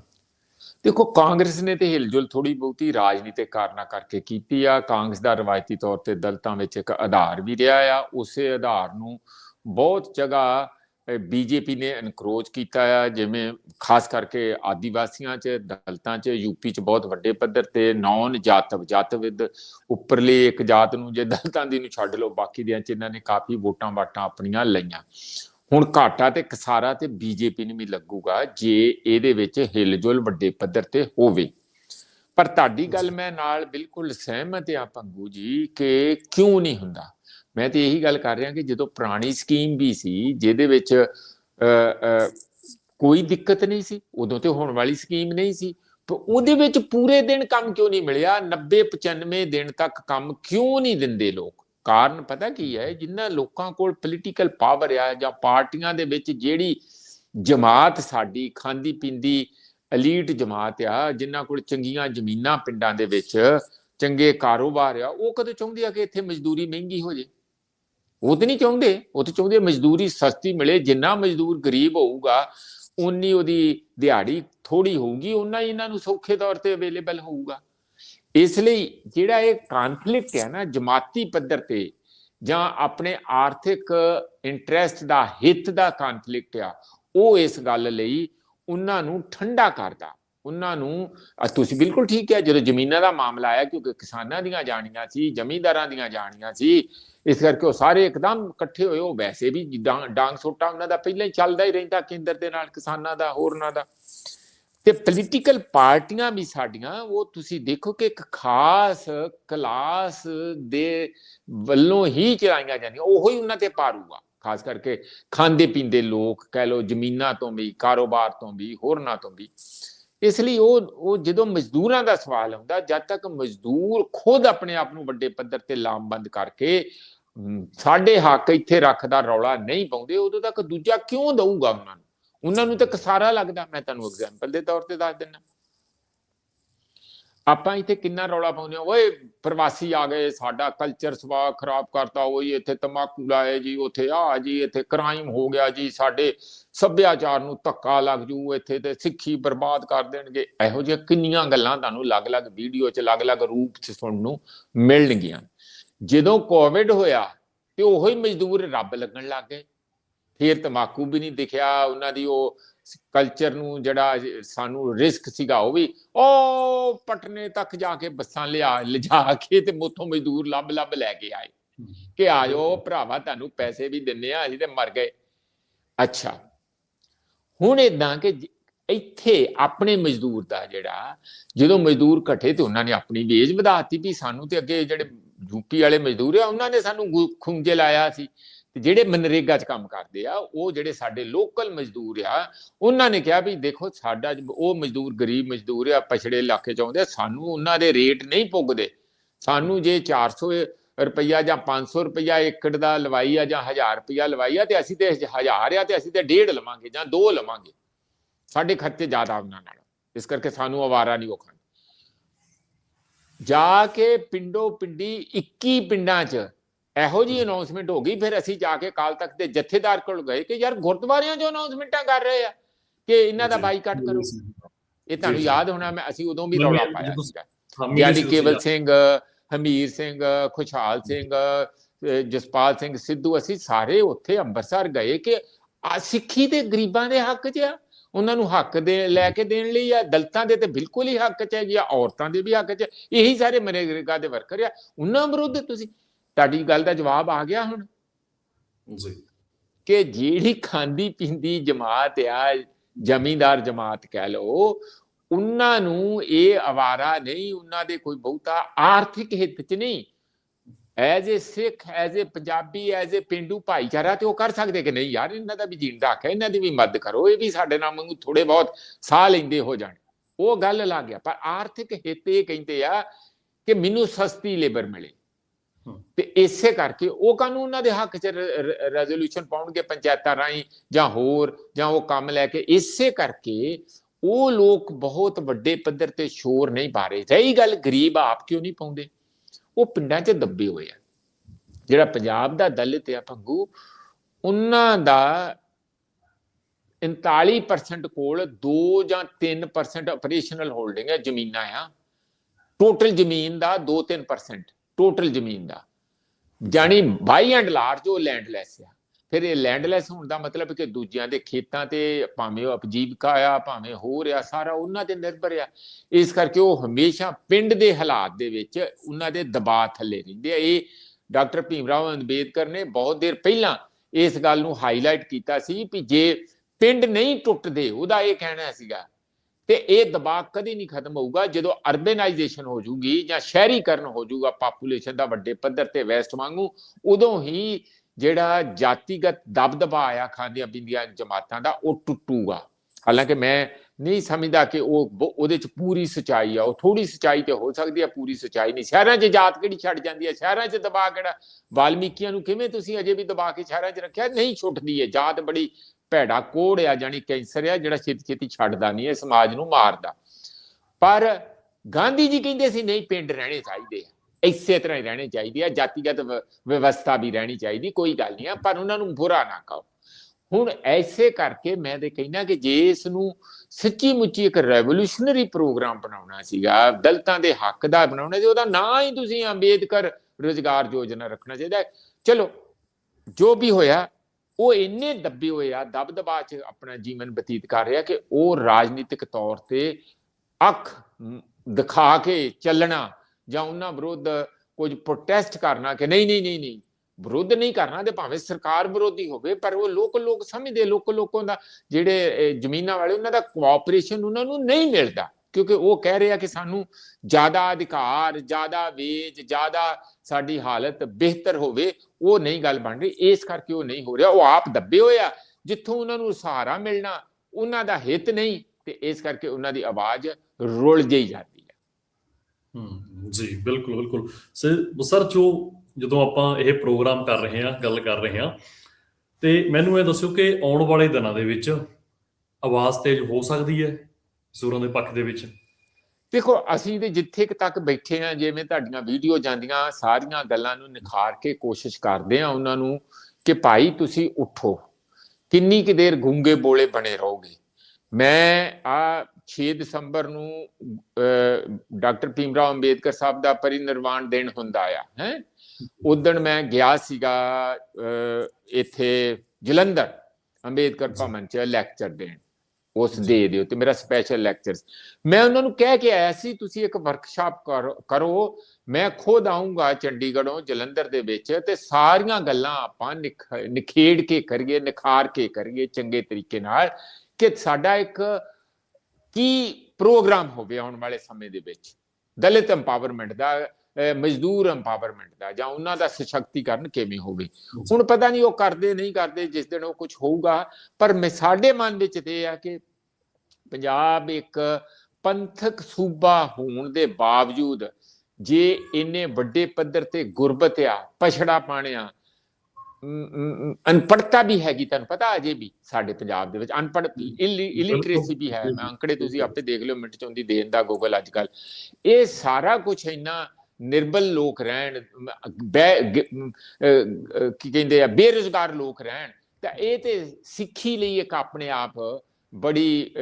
ਦੇਖੋ, ਕਾਂਗਰਸ ਨੇ ਤੇ ਹਿਲਜੁਲ ਥੋੜੀ ਬਹੁਤੀ ਰਾਜਨੀਤਿਕ ਕਾਰਨਾ ਕਰਕੇ ਕੀਤੀ ਆ। ਕਾਂਗਰਸ ਦਾ ਰਵਾਇਤੀ ਤੌਰ ਤੇ ਦਲਤਾਂ ਵਿੱਚ ਇੱਕ ਆਧਾਰ ਵੀ ਰਿਹਾ ਆ। ਉਸੇ ਆਧਾਰ ਨੂੰ ਬਹੁਤ ਜਗ੍ਹਾ ਬੀਜੇਪੀ ਨੇ ਇਨਕਰੋਚ ਕੀਤਾ ਆ, ਜਿਵੇਂ ਖਾਸ ਕਰਕੇ ਆਦੀਵਾਸੀਆਂ 'ਚ, ਦਲਤਾਂ 'ਚ ਯੂਪੀ 'ਚ ਬਹੁਤ ਵੱਡੇ ਪੱਧਰ ਤੇ ਨੌਨ ਜਾਤਵ ਜਾਤਵਿਦ ਉੱਪਰਲੀ ਇੱਕ ਜਾਤ ਨੂੰ ਜੇ ਦਲਤਾਂ ਦੀ ਨੂੰ ਛੱਡ ਲਓ, ਬਾਕੀ ਦੀਆਂ 'ਚ ਇਹਨਾਂ ਨੇ ਕਾਫੀ ਵੋਟਾਂ ਵਾਟਾਂ ਆਪਣੀਆਂ ਲਈਆਂ। ਹੁਣ ਘਾਟਾ ਤੇ ਕਸਾਰਾ ਤੇ ਬੀਜੇਪੀ ਨੂੰ ਵੀ ਲੱਗੂਗਾ ਜੇ ਇਹਦੇ ਵਿੱਚ ਹਿਲਜੁਲ ਵੱਡੇ ਪੱਧਰ ਤੇ ਹੋਵੇ। ਪਰ ਤੁਹਾਡੀ ਗੱਲ ਮੈਂ ਨਾਲ ਬਿਲਕੁਲ ਸਹਿਮਤ ਆ ਪੰਗੂ ਜੀ ਕਿ ਕਿਉਂ ਨਹੀਂ ਹੁੰਦਾ? ਮੈਂ ਤੇ ਇਹੀ ਗੱਲ ਕਰ ਰਿਹਾ ਕਿ ਜਦੋਂ ਪੁਰਾਣੀ ਸਕੀਮ ਵੀ ਸੀ ਜਿਹਦੇ ਵਿੱਚ ਕੋਈ ਦਿੱਕਤ ਨਹੀਂ ਸੀ ਉਦੋਂ ਤੇ ਹੋਣ ਵਾਲੀ ਸਕੀਮ ਨਹੀਂ ਸੀ ਤੇ ਉਹਦੇ ਵਿੱਚ ਪੂਰੇ ਦਿਨ ਕੰਮ ਕਿਉਂ ਨਹੀਂ ਮਿਲਿਆ? 90 95 ਦਿਨ ਤੱਕ ਕੰਮ ਕਿਉਂ ਨਹੀਂ ਦਿੰਦੇ ਲੋਕ? ਕਾਰਨ ਪਤਾ ਕੀ ਹੈ? ਜਿੰਨਾ ਲੋਕਾਂ ਕੋਲ ਪੋਲੀਟੀਕਲ ਪਾਵਰ ਆ ਜਾਂ ਪਾਰਟੀਆਂ ਦੇ ਵਿੱਚ ਜਿਹੜੀ ਜਮਾਤ ਸਾਡੀ, ਖਾਂਦੀ ਪਿੰਦੀ ਐਲੀਟ ਜਮਾਤ ਆ ਜਿਨ੍ਹਾਂ ਕੋਲ ਚੰਗੀਆਂ ਜ਼ਮੀਨਾਂ ਪਿੰਡਾਂ ਦੇ ਵਿੱਚ, ਚੰਗੇ ਕਾਰੋਬਾਰ ਆ, ਉਹ ਕਦੇ ਚਾਹੁੰਦੇ ਆ ਕਿ ਇੱਥੇ ਮਜ਼ਦੂਰੀ ਮਹਿੰਗੀ ਹੋ ਜੇ? ਉਹ ਤੇ ਨਹੀਂ ਚਾਹੁੰਦੇ। ਉਹ ਤੇ ਚਾਹੁੰਦੇ ਮਜ਼ਦੂਰੀ ਸਸਤੀ ਮਿਲੇ, ਜਿੰਨਾ ਮਜ਼ਦੂਰ ਗਰੀਬ ਹੋਊਗਾ ਉਨੀ ਉਹਦੀ ਦਿਹਾੜੀ ਥੋੜੀ ਹੋਊਗੀ ਉਨਾ ਹੀ ਇਹਨਾਂ ਨੂੰ ਸੌਖੇ ਤੌਰ ਤੇ ਅਵੇਲੇਬਲ ਹੋਊਗਾ। ਇਸ ਲਈ ਜਿਹੜਾ ਇਹ ਕਨਫਲਿਕਟ ਹੈ ਨਾ, ਜਮਾਤੀ ਪੱਧਰ ਤੇ ਜਾਂ ਆਪਣੇ ਆਰਥਿਕ ਇੰਟਰਸਟ ਦਾ, ਹਿੱਤ ਦਾ ਕਨਫਲਿਕਟ ਆ, ਉਹ ਇਸ ਗੱਲ ਲਈ ਉਹਨਾਂ ਨੂੰ ਠੰਡਾ ਕਰਦਾ। ਉਹਨਾਂ ਨੂੰ ਤੁਸੀਂ ਬਿਲਕੁਲ ਠੀਕ ਹੈ ਜਦੋਂ ਜ਼ਮੀਨਾਂ ਦਾ ਮਾਮਲਾ ਆਇਆ, ਕਿਉਂਕਿ ਕਿਸਾਨਾਂ ਦੀਆਂ ਜਾਣੀਆਂ ਸੀ, ਜ਼ਮੀਂਦਾਰਾਂ ਦੀਆਂ ਜਾਣੀਆਂ ਸੀ, ਇਸ ਕਰਕੇ ਉਹ ਸਾਰੇ ਇੱਕਦਮ ਇਕੱਠੇ ਹੋਏ, ਉਹ ਵੈਸੇ ਵੀ ਡਾਂ- ਡਾਂਗ ਸੋਟਾ ਉਹਨਾਂ ਦਾ ਪਹਿਲਾਂ ਹੀ ਚੱਲਦਾ ਹੀ ਰਹਿੰਦਾ, ਕੇਂਦਰ ਦੇ ਨਾਲ, ਕਿਸਾਨਾਂ ਦਾ, ਹੋਰਨਾਂ ਦਾ। ਤੇ ਪੋਲੀਟੀਕਲ ਪਾਰਟੀਆਂ ਵੀ ਸਾਡੀਆਂ, ਉਹ ਤੁਸੀਂ ਦੇਖੋ ਕਿ ਇੱਕ ਖਾਸ ਕਲਾਸ ਦੇ ਵੱਲੋਂ ਹੀ ਚਲਾਈਆਂ ਜਾਂਦੀਆਂ, ਉਹੋ ਹੀ ਉਹਨਾਂ ਤੇ ਪਾਰੂਗਾ ਖਾਸ ਕਰਕੇ ਖਾਂਦੇ ਪੀਂਦੇ ਲੋਕ, ਕਹਿ ਲੋ ਜ਼ਮੀਨਾਂ ਤੋਂ ਵੀ, ਕਾਰੋਬਾਰ ਤੋਂ ਵੀ, ਹੋਰਨਾਂ ਤੋਂ ਵੀ। ਇਸ ਲਈ ਉਹ ਉਹ ਜਦੋਂ ਮਜ਼ਦੂਰਾਂ ਦਾ ਸਵਾਲ ਆਉਂਦਾ, ਜਦ ਤੱਕ ਮਜ਼ਦੂਰ ਖੁਦ ਆਪਣੇ ਆਪ ਨੂੰ ਵੱਡੇ ਪੱਧਰ ਤੇ ਲਾਮਬੰਦ ਕਰਕੇ ਸਾਡੇ ਹੱਕ ਇੱਥੇ ਰੱਖਦਾ ਰੌਲਾ ਨਹੀਂ ਪਾਉਂਦੇ, ਉਦੋਂ ਤੱਕ ਦੂਜਾ ਕਿਉਂ ਦਊਗਾ ਉਹਨਾਂ ਨੂੰ? ਉਹਨਾਂ ਨੂੰ ਤਾਂ ਕਸਾਰਾ ਲੱਗਦਾ, ਮੈਂ ਤੁਹਾਨੂੰ ਐਗਜ਼ਾਮਪਲ ਦੇ ਤੌਰ ਤੇ ਦੱਸ ਦਿੰਦਾ। ਆਪਾਂ ਇੱਥੇ ਕਿੰਨਾ ਰੌਲਾ ਪਾਉਂਦੇ ਆ ਓਏ ਪ੍ਰਵਾਸੀ ਆ ਗਏ, ਸਾਡਾ ਕਲਚਰ ਸੁਭਾਅ ਖਰਾਬ ਕਰਤਾ, ਓਏ ਇੱਥੇ ਤਮਾਕੂ ਲਾਏ ਜੀ, ਉੱਥੇ ਆ ਜੀ, ਇੱਥੇ ਕ੍ਰਾਈਮ ਹੋ ਗਿਆ ਜੀ, ਸਾਡੇ ਸੱਭਿਆਚਾਰ ਨੂੰ ਧੱਕਾ ਲੱਗ ਜੂ, ਇੱਥੇ ਤੇ ਸਿੱਖੀ ਬਰਬਾਦ ਕਰ ਦੇਣਗੇ। ਇਹੋ ਜਿਹੀਆਂ ਕਿੰਨੀਆਂ ਗੱਲਾਂ ਤੁਹਾਨੂੰ ਅਲੱਗ-ਅਲੱਗ ਵੀਡੀਓ 'ਚ, ਅਲੱਗ-ਅਲੱਗ ਰੂਪ 'ਚ ਸੁਣਨ ਨੂੰ ਮਿਲਣਗੀਆਂ। ਜਦੋਂ ਕੋਵਿਡ ਹੋਇਆ, ਤੇ ਉਹੀ ਮਜ਼ਦੂਰ ਰੱਬ ਲੱਗਣ ਲੱਗ ਗਏ। ਫੇਰ ਤਮਾਕੂ ਵੀ ਨਹੀਂ ਦਿਖਿਆ, ਉਹਨਾਂ ਦੀ ਉਹ ਕਲਚਰ ਨੂੰ ਜਿਹੜਾ ਸਾਨੂੰ ਰਿਸਕ ਸੀਗਾ ਉਹ ਵੀ, ਉਹ ਪਟਨੇ ਤੱਕ ਜਾ ਕੇ ਬੱਸਾਂ ਲਿਆ, ਲਿਜਾ ਕੇ ਤੇ ਮੋਥੋਂ ਮਜ਼ਦੂਰ ਲੱਭ ਲੱਭ ਲੈ ਕੇ ਆਏ। ਕਿ ਆ ਭਰਾਵਾ, ਤੁਹਾਨੂੰ ਪੈਸੇ ਵੀ ਦਿੰਨੇ ਆ, ਅਸੀਂ ਤੇ ਮਰ ਗਏ। ਅੱਛਾ। ਹੁਣ ਇਦਾਂ ਕਿ ਇੱਥੇ ਆਪਣੇ ਮਜ਼ਦੂਰ ਦਾ ਜਿਹੜਾ, ਜਦੋਂ ਮਜ਼ਦੂਰ ਘਟੇ ਤੇ ਉਹਨਾਂ ਨੇ ਆਪਣੀ ਵੇਜ ਵਧਾਤੀ ਵੀ ਸਾਨੂੰ ਤੇ ਅੱਗੇ ਜਿਹੜੇ ਯੂਪੀ ਵਾਲੇ ਮਜ਼ਦੂਰ ਆ, ਉਹਨਾਂ ਨੇ ਸਾਨੂੰ ਗੁ- ਖੁੰਝੇ ਲਾਇਆ ਸੀ। ਤੇ ਜਿਹੜੇ ਮਨਰੇਗਾ 'ਚ ਕੰਮ ਕਰਦੇ ਆ ਉਹ ਜਿਹੜੇ ਸਾਡੇ ਲੋਕਲ ਮਜ਼ਦੂਰ ਆ ਉਹਨਾਂ ਨੇ ਕਿਹਾ ਵੀ ਦੇਖੋ ਸਾਡਾ ਉਹ ਮਜ਼ਦੂਰ ਗਰੀਬ ਮਜ਼ਦੂਰ ਆ ਪਛੜੇ ਇਲਾਕੇ 'ਚ ਆਉਂਦੇ ਆ, ਸਾਨੂੰ ਉਹਨਾਂ ਦੇ ਰੇਟ ਨਹੀਂ ਪੁੱਗਦੇ। ਸਾਨੂੰ ਜੇ 400 ਰੁਪਈਆ ਜਾਂ 500 ਰੁਪਈਆ ਏਕੜ ਦਾ ਲਵਾਈ ਆ ਜਾਂ 1000 ਰੁਪਈਆ ਲਵਾਈ ਆ ਤੇ ਅਸੀਂ ਤੇ 1000 ਆ ਤੇ ਅਸੀਂ ਤੇ ਡੇਢ ਲਵਾਂਗੇ ਜਾਂ ਦੋ ਲਵਾਂਗੇ। ਸਾਡੇ ਖਰਚੇ ਜ਼ਿਆਦਾ ਉਹਨਾਂ ਨਾਲ। ਇਸ ਕਰਕੇ ਸਾਨੂੰ ਆਵਾਰਾ ਨਹੀਂ ਉਹ ਜਾ ਕੇ ਪਿੰਡੋ ਪਿੰਡੀ 21 ਪਿੰਡਾਂ 'ਚ ਇਹੋ ਜੀ ਅਨਾਉਂਸਮੈਂਟ ਹੋ ਗਈ ਫਿਰ ਅਸੀਂ ਜਾ ਕੇ ਕਾਲ ਤੱਕ ਦੇ ਜਥੇਦਾਰ ਕੋਲ ਗਏ ਕਿ ਯਾਰ ਗੁਰਦੁਆਰਿਆਂ 'ਚੋਂ ਅਨਾਉਂਸਮੈਂਟਾਂ ਕਰ ਰਹੇ ਆ ਕਿ ਇਹਨਾਂ ਦਾ ਬਾਈਕਾਟ ਕਰੋ। ਇਹ ਤੁਹਾਨੂੰ। ਯਾਦ ਹੋਣਾ ਮੈਂ ਅਸੀਂ ਉਦੋਂ ਵੀ ਰੌਲਾ ਪਾਇਆ ਸੀਗਾ। ਵੀ ਕੇਵਲ ਸਿੰਘ ਹਮੀਰ ਸਿੰਘ ਖੁਸ਼ਹਾਲ ਸਿੰਘ ਜਸਪਾਲ ਸਿੰਘ ਸਿੱਧੂ ਅਸੀਂ ਸਾਰੇ ਉੱਥੇ ਅੰਮ੍ਰਿਤਸਰ ਗਏ ਕਿ ਆ ਸਿੱਖੀ ਤੇ ਗਰੀਬਾਂ ਦੇ ਹੱਕ 'ਚ ਆ। ਉਹਨਾਂ ਨੂੰ ਹੱਕ ਦੇ ਲੈ ਕੇ ਦੇਣ ਲਈ ਆ ਦਲਤਾਂ ਦੇ ਤੇ ਬਿਲਕੁਲ ਹੀ ਹੱਕ 'ਚ ਹੈ ਜੀ ਆ ਔਰਤਾਂ ਦੇ ਵੀ ਹੱਕ 'ਚ। ਇਹੀ ਸਾਰੇ ਮਨਰੇਗਾ ਦੇ ਵਰਕਰ ਆ। ਉਹਨਾਂ ਵਿਰੁੱਧ ਤੁਸੀਂ ਤੁਹਾਡੀ ਗੱਲ ਦਾ ਜਵਾਬ ਆ ਗਿਆ ਹੁਣ? ਜੀ। ਕਿ ਜਿਹੜੀ ਖਾਂਦੀ ਪੀਂਦੀ ਜਮਾਤ ਆ ਜ਼ਮੀਂਦਾਰ ਜਮਾਤ ਕਹਿ ਲਓ ਉਹਨਾਂ ਨੂੰ ਇਹ ਆਵਾਰਾ ਨਹੀਂ ਉਹਨਾਂ ਦੇ ਕੋਈ ਬਹੁਤਾ ਆਰਥਿਕ ਹਿੱਤ ਚ ਨਹੀਂ। As a Sikh as a Punjabi as a ਪਿੰਡੂ ਭਾਈਚਾਰਾ ਤੇ ਉਹ ਕਰ ਸਕਦੇ ਕਿ ਨਹੀਂ ਯਾਰ? ਇਹਨਾਂ ਦਾ ਵੀ ਜੀਣ ਦਾ ਹੱਕ ਹੈ ਇਹਨਾਂ ਦੀ ਵੀ ਮਦਦ ਕਰੋ ਇਹ ਵੀ ਸਾਡੇ ਨਾਲ ਵਾਂਗੂ ਥੋੜੇ ਬਹੁਤ ਸਾਹ ਲੈਂਦੇ ਹੋ ਜਾਣ। ਉਹ ਗੱਲ ਲੱਗ ਗਿਆ ਪਰ ਆਰਥਿਕ ਹਿੱਤ ਇਹ ਕਹਿੰਦੇ ਆ ਕਿ ਮੈਨੂੰ ਸਸਤੀ ਲੇਬਰ ਮਿਲੇ। ਤੇ ਇਸੇ ਕਰਕੇ ਉਹ ਕਾਨੂੰਨ ਉਹਨਾਂ ਦੇ ਹੱਕ 'ਚ ਰੈਜ਼ੋਲੂਸ਼ਨ ਪਾਉਣਗੇ ਪੰਚਾਇਤਾਂ ਰਾਹੀਂ ਜਾਂ ਹੋਰ, ਜਾਂ ਉਹ ਕੰਮ ਲੈ ਕੇ, ਇਸੇ ਕਰਕੇ ਉਹ ਲੋਕ ਬਹੁਤ ਵੱਡੇ ਪੱਧਰ ਤੇ ਸ਼ੋਰ ਨਹੀਂ ਪਾ ਰਹੇ। ਰਹੀ ਗੱਲ, ਗਰੀਬ ਆਪ ਕਿਉਂ ਨਹੀਂ ਪਾਉਂਦੇ? ਉਹ ਪਿੰਡਾਂ 'ਚ ਦੱਬੇ ਹੋਏ ਆ। ਜਿਹੜਾ ਪੰਜਾਬ ਦਾ ਦਲਿਤ ਆ ਭੰਗੂ, ਉਹਨਾਂ ਦਾ 39% ਕੋਲ 2 ਜਾਂ 3% ਆਪਰੇਸ਼ਨਲ ਹੋਲਡਿੰਗ ਹੈ ਜ਼ਮੀਨਾਂ ਆ। ਟੋਟਲ ਜ਼ਮੀਨ ਦਾ 2-3% ਟੋਟਲ ਜ਼ਮੀਨ ਦਾ। ਜਾਨੀ ਬਾਈ ਐਂਡ ਲਾਰਜ ਉਹ ਲੈਂਡਲੈਸ ਆ। ਫਿਰ ਇਹ ਲੈਂਡਲੈਸ ਹੋਣ ਦਾ ਮਤਲਬ ਕਿ ਦੂਜਿਆਂ ਦੇ ਖੇਤਾਂ ਤੇ ਭਾਵੇਂ ਉਹ ਉਪਜੀਵਕਾ ਆ, ਭਾਵੇਂ ਹੋਰ ਆ, ਸਾਰਾ ਉਹਨਾਂ ਤੇ ਨਿਰਭਰ ਆ। ਇਸ ਕਰਕੇ ਉਹ ਹਮੇਸ਼ਾ ਪਿੰਡ ਦੇ ਹਾਲਾਤ ਦੇ ਵਿੱਚ ਉਹਨਾਂ ਦੇ ਦਬਾਅ ਥੱਲੇ ਰਹਿੰਦੇ ਆ। ਇਹ ਡਾਕਟਰ ਭੀਮ ਰਾਓ ਅੰਬੇਦਕਰ ਨੇ ਬਹੁਤ ਦੇਰ ਪਹਿਲਾਂ ਇਸ ਗੱਲ ਨੂੰ ਹਾਈਲਾਈਟ ਕੀਤਾ ਸੀ ਕਿ ਜੇ ਪਿੰਡ ਨਹੀਂ ਟੁੱਟਦੇ, ਉਹਦਾ ਇਹ ਕਹਿਣਾ ਸੀਗਾ ਤੇ ਇਹ ਦਬਾਅ ਕਦੀ ਨਹੀਂ ਖਤਮ ਹੋਊਗਾ। ਜਦੋਂ ਅਰਬਨਾਈਜੇਸ਼ਨ ਹੋ ਜੂਗੀ ਜਾਂ ਸ਼ਹਿਰੀਕਰਨ ਹੋ ਜੂਗਾ ਪਾਪੂਲੇਸ਼ਨ ਦਾ ਵੱਡੇ ਪੱਧਰ ਤੇ ਵੈਸਟ ਵਾਂਗੂ, ਉਦੋਂ ਹੀ ਜਿਹੜਾ ਜਾਤੀਗਤ ਦਬਦਬਾ ਆਇਆ ਖਾਂਦੀਆਂ ਪੀਂਦੀਆਂ ਜਮਾਤਾਂ ਦਾ ਉਹ ਟੁੱਟੂਗਾ। ਹਾਲਾਂਕਿ ਮੈਂ ਨਹੀਂ ਸਮਝਦਾ ਕਿ ਉਹ ਉਹਦੇ ਚ ਪੂਰੀ ਸਚਾਈ ਆ। ਉਹ ਥੋੜੀ ਸਚਾਈ ਤੇ ਹੋ ਸਕਦੀ ਆ, ਪੂਰੀ ਸਚਾਈ ਨਹੀਂ। ਸ਼ਹਿਰਾਂ 'ਚ ਜਾਤ ਕਿਹੜੀ ਛੱਡ ਜਾਂਦੀ ਹੈ ਸ਼ਹਿਰਾਂ 'ਚ ਦਬਾ ਕਿਹੜਾ? ਵਾਲਮੀਕੀਆਂ ਨੂੰ ਕਿਵੇਂ ਤੁਸੀਂ ਅਜੇ ਵੀ ਦਬਾ ਕੇ ਸ਼ਹਿਰਾਂ 'ਚ ਰੱਖਿਆ? ਨਹੀਂ ਛੁੱਟਦੀ ਹੈ ਜਾਤ ਬੜੀ ਭੈੜਾ ਕੋੜ ਆ ਜਾਨੀ ਕੈਂਸਰ ਆ ਜਿਹੜਾ ਛੇਤੀ ਛੇਤੀ ਛੱਡਦਾ ਨਹੀਂ, ਇਹ ਸਮਾਜ ਨੂੰ ਮਾਰਦਾ। ਪਰ ਗਾਂਧੀ ਜੀ ਕਹਿੰਦੇ ਸੀ, ਨਹੀਂ, ਪਿੰਡ ਰਹਿਣੇ ਚਾਹੀਦੇ ਆ। ਇਸੇ ਤਰ੍ਹਾਂ ਹੀ ਰਹਿਣੇ ਚਾਹੀਦੇ ਆ, ਜਾਤੀਗਤ ਵਿਵਸਥਾ ਵੀ ਰਹਿਣੀ ਚਾਹੀਦੀ, ਕੋਈ ਗੱਲ ਨਹੀਂ ਆ, ਪਰ ਉਹਨਾਂ ਨੂੰ ਬੁਰਾ ਨਾ ਕਹੋ। ਹੁਣ ਐਸੇ ਕਰਕੇ ਮੈਂ ਤੇ ਕਹਿਣਾ ਕਿ ਜੇ ਇਸ ਨੂੰ ਸੱਚੀ ਮੁੱਚੀ ਇੱਕ ਰੈਵੋਲੂਸ਼ਨਰੀ ਪ੍ਰੋਗਰਾਮ ਬਣਾਉਣਾ ਸੀਗਾ, ਦਲਤਾਂ ਦੇ ਹੱਕ ਦਾ ਬਣਾਉਣਾ ਸੀ ਉਹਦਾ ਨਾਂ ਹੀ ਤੁਸੀਂ ਅੰਬੇਦਕਰ ਰੋਜ਼ਗਾਰ ਯੋਜਨਾ ਰੱਖਣਾ ਚਾਹੀਦਾ। ਚਲੋ, ਜੋ ਵੀ ਹੋਇਆ ਉਹ ਇੰਨੇ ਦੱਬੇ ਹੋਏ ਆ, ਦਬਦਬਾ ਚ ਆਪਣਾ ਜੀਵਨ ਬਤੀਤ ਕਰ ਰਿਹਾ ਕਿ ਉਹ ਰਾਜਨੀਤਿਕ ਤੌਰ ਤੇ ਅੱਖ ਦਿਖਾ ਕੇ ਚੱਲਣਾ ਜਾਂ ਉਹਨਾਂ ਵਿਰੁੱਧ ਕੁਝ ਪ੍ਰੋਟੈਸਟ ਕਰਨਾ ਕਿ ਨਹੀਂ ਨਹੀਂ ਨਹੀਂ ਨਹੀਂ, ਵਿਰੋਧ ਨਹੀਂ ਕਰਨਾ ਤੇ ਭਾਵੇਂ ਸਰਕਾਰ ਵਿਰੋਧੀ ਹੋਵੇ, ਪਰ ਉਹ ਲੋਕ ਲੋਕ ਸਮਝਦੇ ਲੋਕ ਲੋਕਾਂ ਦਾ ਜਿਹੜੇ ਜ਼ਮੀਨਾਂ ਵਾਲੇ, ਉਹਨਾਂ ਦਾ ਕੋਆਪਰੇਸ਼ਨ ਉਹਨਾਂ ਨੂੰ ਨਹੀਂ ਮਿਲਦਾ। ਕਿਉਂਕਿ ਉਹ ਕਹਿ ਰਹੇ ਆ ਕਿ ਸਾਨੂੰ ਜ਼ਿਆਦਾ ਅਧਿਕਾਰ ਜ਼ਿਆਦਾ ਵੇਜ ਜ਼ਿਆਦਾ ਸਾਡੀ ਹਾਲਤ ਬਿਹਤਰ ਹੋਵੇ ਉਹ ਨਹੀਂ ਗੱਲ ਬਣ ਰਹੀ। ਇਸ ਕਰਕੇ ਉਹ ਨਹੀਂ ਹੋ ਰਿਹਾ। ਉਹ ਆਪ ਦੱਬੇ ਹੋਏ ਆ। ਜਿੱਥੋਂ ਉਹਨਾਂ ਨੂੰ ਸਹਾਰਾ ਮਿਲਣਾ ਉਹਨਾਂ ਦਾ ਹਿੱਤ ਨਹੀਂ ਤੇ ਇਸ ਕਰਕੇ ਉਹਨਾਂ ਦੀ ਆਵਾਜ਼ ਰੁਲ ਜਿਹੀ ਜਾਂਦੀ ਹੈ। ਹਮ, ਜੀ ਬਿਲਕੁਲ ਬਿਲਕੁਲ। ਸਰ ਜੋ ਜਦੋਂ ਆਪਾਂ ਇਹ ਪ੍ਰੋਗਰਾਮ ਕਰ ਰਹੇ ਹਾਂ ਗੱਲ ਕਰ ਰਹੇ ਹਾਂ ਤੇ ਮੈਨੂੰ ਇਹ ਦੱਸਿਓ ਕਿ ਆਉਣ ਵਾਲੇ ਦਿਨਾਂ ਦੇ ਵਿੱਚ ਆਵਾਜ਼ ਤੇਜ਼ ਹੋ ਸਕਦੀ ਹੈ? ਸੂਰਾਂ ਦੇ ਪੱਖ ਦੇ ਵਿੱਚ? ਦੇਖੋ ਅਸੀਂ ਤੇ ਜਿੱਥੇ ਤੱਕ ਬੈਠੇ ਆ ਜਿਵੇਂ ਤੁਹਾਡੀਆਂ ਵੀਡੀਓ ਜਾਂਦੀਆਂ ਸਾਰੀਆਂ ਗੱਲਾਂ ਨੂੰ ਨਿਖਾਰ ਕੇ ਕੋਸ਼ਿਸ਼ ਕਰਦੇ ਆ ਉਹਨਾਂ ਨੂੰ ਕਿ ਭਾਈ ਤੁਸੀਂ ਉੱਠੋ। ਕਿੰਨੀ ਕੁ ਦੇਰ ਗੂੰਗੇ ਬੋਲੇ ਬਣੇ ਰਹੋਗੇ? ਮੈਂ ਆ 6 ਦਸੰਬਰ ਨੂੰ ਡਾਕਟਰ ਭੀਮਰਾਓ ਅੰਬੇਦਕਰ ਸਾਹਿਬ ਦਾ ਪਰਿਨਿਰਵਾਣ ਦਿਨ ਹੁੰਦਾ ਆ ਹੈ? ਉਦੋਂ ਮੈਂ ਗਿਆ ਸੀਗਾ ਇੱਥੇ ਜਲੰਧਰ ਅੰਬੇਦਕਰ ਭਵਨ ਚ ਲੈਕਚਰ ਦੇਣ। ਉਸ ਦੇ ਦੇ ਉੱਤੇ ਮੇਰਾ ਸਪੈਸ਼ਲ ਲੈਕਚਰ ਮੈਂ ਉਹਨਾਂ ਨੂੰ ਕਹਿ ਕੇ ਆਇਆ ਸੀ ਤੁਸੀਂ ਇੱਕ ਵਰਕਸ਼ਾਪ ਕਰੋ ਮੈਂ ਖੁਦ ਆਉਂਗਾ ਚੰਡੀਗੜ੍ਹੋਂ ਜਲੰਧਰ ਦੇ ਵਿੱਚ ਤੇ ਸਾਰੀਆਂ ਗੱਲਾਂ ਆਪਾਂ ਨਿਖ- ਨਿਖੇੜ ਕੇ ਕਰੀਏ ਨਿਖਾਰ ਕੇ ਕਰੀਏ ਚੰਗੇ ਤਰੀਕੇ ਨਾਲ ਕਿ ਸਾਡਾ ਇੱਕ ਕੀ ਪ੍ਰੋਗਰਾਮ ਹੋਵੇ ਆਉਣ ਵਾਲੇ ਸਮੇਂ ਦੇ ਵਿੱਚ। ਦਲਿਤ ਐਮਪਾਵਰਮੈਂਟ ਦਾ ਮਜ਼ਦੂਰ ਐਮਪਾਵਰਮੈਂਟ ਦਾ ਜਾਂ ਉਹਨਾਂ ਦਾ ਸਸ਼ਕਤੀਕਰਨ ਕਿਵੇਂ ਹੋਵੇ। ਹੁਣ ਪਤਾ ਨਹੀਂ ਉਹ ਕਰਦੇ ਨਹੀਂ ਕਰਦੇ ਜਿਸ ਦਿਨ ਉਹ ਕੁਝ ਹੋਊਗਾ ਪਰ ਮੈਂ ਸਾਡੇ ਮਨ ਵਿੱਚ ਤੇ ਆ ਕਿ ਪੰਜਾਬ ਇੱਕ ਪੰਥਕ ਸੂਬਾ ਹੋਣ ਦੇ ਬਾਵਜੂਦ ਜੇ ਇੰਨੇ ਵੱਡੇ ਪੱਧਰ ਤੇ ਗੁਰਬਤ ਆ ਪਛੜਾ ਪਾਣਿਆ ਅਨਪੜਤਾ ਵੀ ਹੈਗੀ ਤੁਹਾਨੂੰ ਪਤਾ ਅਜੇ ਵੀ ਸਾਡੇ ਪੰਜਾਬ ਦੇ ਵਿੱਚ। ਅਨਪੜ ਇਲਿਟਰੇਸੀ ਵੀ ਹੈ। ਮੈਂ ਅੰਕੜੇ ਤੁਸੀਂ ਆਪੇ ਦੇਖ ਲਿਓ ਮਿੰਟ ਚ ਹੁੰਦੀ ਦੇਣ ਦਾ ਗੂਗਲ ਅੱਜ ਕੱਲ ਇਹ ਸਾਰਾ ਕੁਝ ਇੰਨਾ ਨਿਰਬਲ ਲੋਕ ਰਹਿਣ ਕੀ ਕਹਿੰਦੇ ਆ ਬੇਰੁਜ਼ਗਾਰ ਲੋਕ ਰਹਿਣ ਤਾਂ ਇਹ ਤੇ ਸਿੱਖੀ ਲਈ ਇੱਕ ਆਪਣੇ ਆਪ ਬੜੀ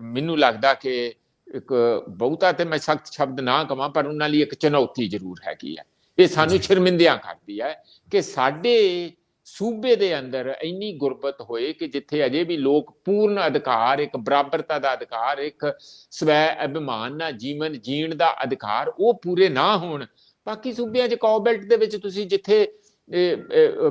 ਮੈਨੂੰ ਲੱਗਦਾ ਕਿ ਇੱਕ ਬਹੁਤਾ ਤੇ ਮੈਂ ਸਖਤ ਸ਼ਬਦ ਨਾ ਕਵਾਂ ਪਰ ਉਹਨਾਂ ਲਈ ਇੱਕ ਚੁਣੌਤੀ ਜ਼ਰੂਰ ਹੈਗੀ ਹੈ ਇਹ ਸਾਨੂੰ। ਸ਼ਰਮਿੰਦਿਆਂ ਕਰਦੀ ਹੈ ਕਿ ਸਾਡੇ ਸੂਬੇ ਦੇ ਅੰਦਰ ਇੰਨੀ ਗੁਰਬਤ ਹੋਏ ਕਿ ਜਿੱਥੇ ਅਜੇ ਵੀ ਲੋਕ ਪੂਰਨ ਅਧਿਕਾਰ, ਇੱਕ ਬਰਾਬਰਤਾ ਦਾ ਅਧਿਕਾਰ, ਇੱਕ ਸਵੈ ਅਭਿਮਾਨ ਨਾਲ ਜੀਵਨ ਜੀਣ ਦਾ ਅਧਿਕਾਰ, ਉਹ ਪੂਰੇ ਨਾ ਹੋਣ। ਬਾਕੀ ਸੂਬਿਆਂ 'ਚ ਕੌਬੈਲਟ ਦੇ ਵਿੱਚ ਤੁਸੀਂ ਜਿੱਥੇ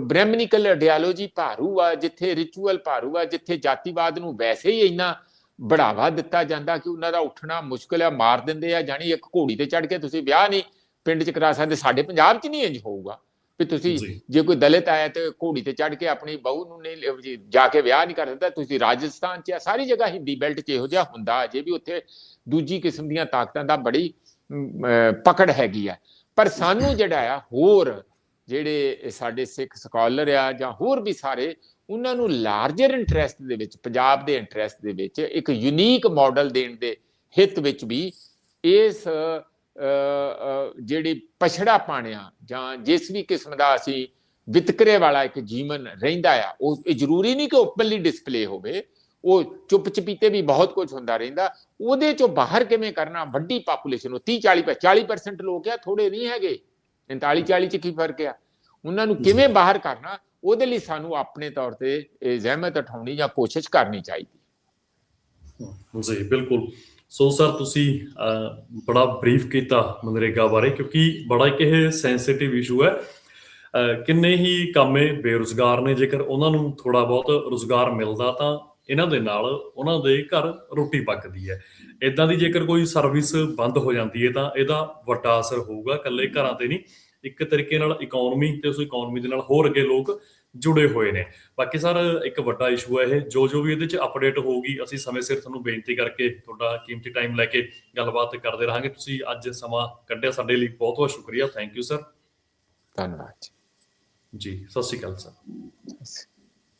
ਬ੍ਰਹਮਨਿਕਲ ਆਈਡੀਓਲੋਜੀ ਭਾਰੂ ਆ, ਜਿੱਥੇ ਰਿਚੁਅਲ ਭਾਰੂ ਆ, ਜਿੱਥੇ ਜਾਤੀਵਾਦ ਨੂੰ ਵੈਸੇ ਹੀ ਇੰਨਾ ਬੜਾਵਾ ਦਿੱਤਾ ਜਾਂਦਾ ਕਿ ਉਹਨਾਂ ਦਾ ਉੱਠਣਾ ਮੁਸ਼ਕਲ ਆ, ਮਾਰ ਦਿੰਦੇ ਆ ਜਾਨੀ ਇੱਕ ਘੋੜੀ ਤੇ ਚੜ ਕੇ ਤੁਸੀਂ ਵਿਆਹ ਨਹੀਂ, ਪਿੰਡ 'ਚ ਕਰਾ ਸਕਦੇ, ਸਾਡੇ ਪੰਜਾਬ 'ਚ ਨਹੀਂ ਇੰਜ ਹੋਊਗਾ। ਵੀ ਤੁਸੀਂ ਜੀ। ਕੋਈ ਦਲਿਤ ਆਇਆ ਤੇ ਘੋੜੀ ਤੇ ਚੜ ਕੇ ਆਪਣੀ ਬਹੂ ਨੂੰ ਨਹੀਂ ਜੀ, ਕੇ ਵਿਆਹ ਨਹੀਂ ਕਰ ਦਿੰਦਾ ਤੁਸੀਂ ਰਾਜਸਥਾਨ 'ਚ ਆ ਸਾਰੀ ਜਗ੍ਹਾ ਹਿੰਦੀ ਬੈਲਟ 'ਚ ਇਹੋ ਜਿਹਾ ਹੁੰਦਾ ਅਜੇ ਵੀ ਉੱਥੇ ਦੂਜੀ ਕਿਸਮ ਦੀਆਂ ਤਾਕਤਾਂ ਦਾ ਬੜੀ ਪਕੜ ਹੈਗੀ ਆ। ਪਰ ਸਾਨੂੰ ਜਿਹੜਾ ਆ ਹੋਰ ਜਿਹੜੇ ਸਾਡੇ ਸਿੱਖ ਸਕਾਲਰ ਆ ਜਾਂ ਹੋਰ ਵੀ ਸਾਰੇ ਉਹਨਾਂ ਨੂੰ ਲਾਰਜਰ ਇੰਟਰਸਟ ਦੇ ਵਿੱਚ ਪੰਜਾਬ ਦੇ ਇੰਟਰਸਟ ਦੇ ਵਿੱਚ ਇੱਕ ਯੂਨੀਕ ਮਾਡਲ ਦੇਣ ਦੇ ਹਿੱਤ ਵਿੱਚ ਵੀ ਇਸ ਜਿਹੜੀ ਪਛੜਾ ਪਾਣਿਆ ਜਾਂ ਜਿਸ ਵੀ ਕਿਸਮ ਦਾ ਅਸੀਂ ਵਿਤਕਰੇ ਵਾਲਾ ਇੱਕ ਜੀਵਨ ਰਹਿੰਦਾ ਆ ਉਹ ਜ਼ਰੂਰੀ ਨਹੀਂ ਕਿ ਓਪਨਲੀ ਡਿਸਪਲੇ ਹੋਵੇ ਉਹ ਚੁੱਪ ਚਪੀਤੇ ਵੀ ਬਹੁਤ ਕੁਝ ਹੁੰਦਾ ਰਹਿੰਦਾ ਉਹਦੇ ਚੋਂ ਬਾਹਰ ਕਿਵੇਂ ਕਰਨਾ ਵੱਡੀ ਪਾਪੂਲੇਸ਼ਨ ਉਹ 30 40 40% ਲੋਕ ਆ ਥੋੜੇ ਨਹੀਂ ਹੈਗੇ 39 40 ਚ ਕੀ ਫ਼ਰਕ ਆ? ਉਹਨਾਂ ਨੂੰ ਕਿਵੇਂ ਬਾਹਰ ਕਰਨਾ ਉਹਦੇ ਲਈ ਸਾਨੂੰ ਆਪਣੇ ਤੌਰ ਤੇ ਇਹ ਜ਼ਹਿਮਤ ਉਠਾਉਣੀ ਜਾਂ ਕੋਸ਼ਿਸ਼ ਕਰਨੀ ਚਾਹੀਦੀ। ਜੀ ਬਿਲਕੁਲ। ਸੋ ਸਰ ਤੁਸੀਂ ਬੜਾ ਬਰੀਫ ਕੀਤਾ ਮਨਰੇਗਾ ਬਾਰੇ ਕਿਉਂਕਿ ਬੜਾ ਇੱਕ ਇਹ ਸੈਂਸਿਟਿਵ ਇਸ਼ੂ ਹੈ। ਕਿੰਨੇ ਹੀ ਕਾਮੇ ਬੇਰੁਜ਼ਗਾਰ ਨੇ, ਜੇਕਰ ਉਹਨਾਂ ਨੂੰ ਥੋੜਾ ਬਹੁਤ ਰੁਜ਼ਗਾਰ ਮਿਲਦਾ ਤਾਂ ਇਹਨਾਂ ਦੇ ਨਾਲ ਉਹਨਾਂ ਦੇ ਘਰ ਰੋਟੀ ਪੱਕਦੀ ਹੈ। ਇਦਾਂ ਦੀ ਜੇਕਰ ਕੋਈ ਸਰਵਿਸ ਬੰਦ ਹੋ ਜਾਂਦੀ ਹੈ ਤਾਂ ਇਹਦਾ ਵੱਡਾ ਅਸਰ ਹੋਊਗਾ ਇਕੱਲੇ ਘਰਾਂ ਤੇ ਨਹੀਂ। ਇੱਕ ਤਰੀਕੇ ਨਾਲ ਇਕਨੋਮੀ ਤੇ ਉਸ ਇਕਨੋਮੀ ਦੇ ਨਾਲ ਹੋਰ ਅੱਗੇ ਲੋਕ ਜੁੜੇ ਹੋਏ ਨੇ। ਬਾਕੀ ਸਰ ਇੱਕ ਵੱਡਾ ਇਸ਼ੂ ਹੈ ਇਹ। ਜੋ ਜੋ ਵੀ ਇਹਦੇ ਚ ਅਪਡੇਟ ਹੋਊਗੀ ਅਸੀਂ ਸਮੇਂ ਸਿਰ ਤੁਹਾਨੂੰ ਬੇਨਤੀ ਕਰਕੇ ਤੁਹਾਡਾ ਕੀਮਤੀ ਟਾਈਮ ਲੈ ਕੇ ਗੱਲਬਾਤ ਕਰਦੇ ਰਹਾਂਗੇ। ਤੁਸੀਂ ਅੱਜ ਸਮਾਂ ਕੱਢਿਆ ਸਾਡੇ ਲਈ। ਬਹੁਤ ਬਹੁਤ ਸ਼ੁਕਰੀਆ। ਥੈਂਕ ਯੂ ਸਰ ਧੰਨਵਾਦ ਜੀ। ਸਤਿ ਸ਼੍ਰੀ ਅਕਾਲ ਸਰ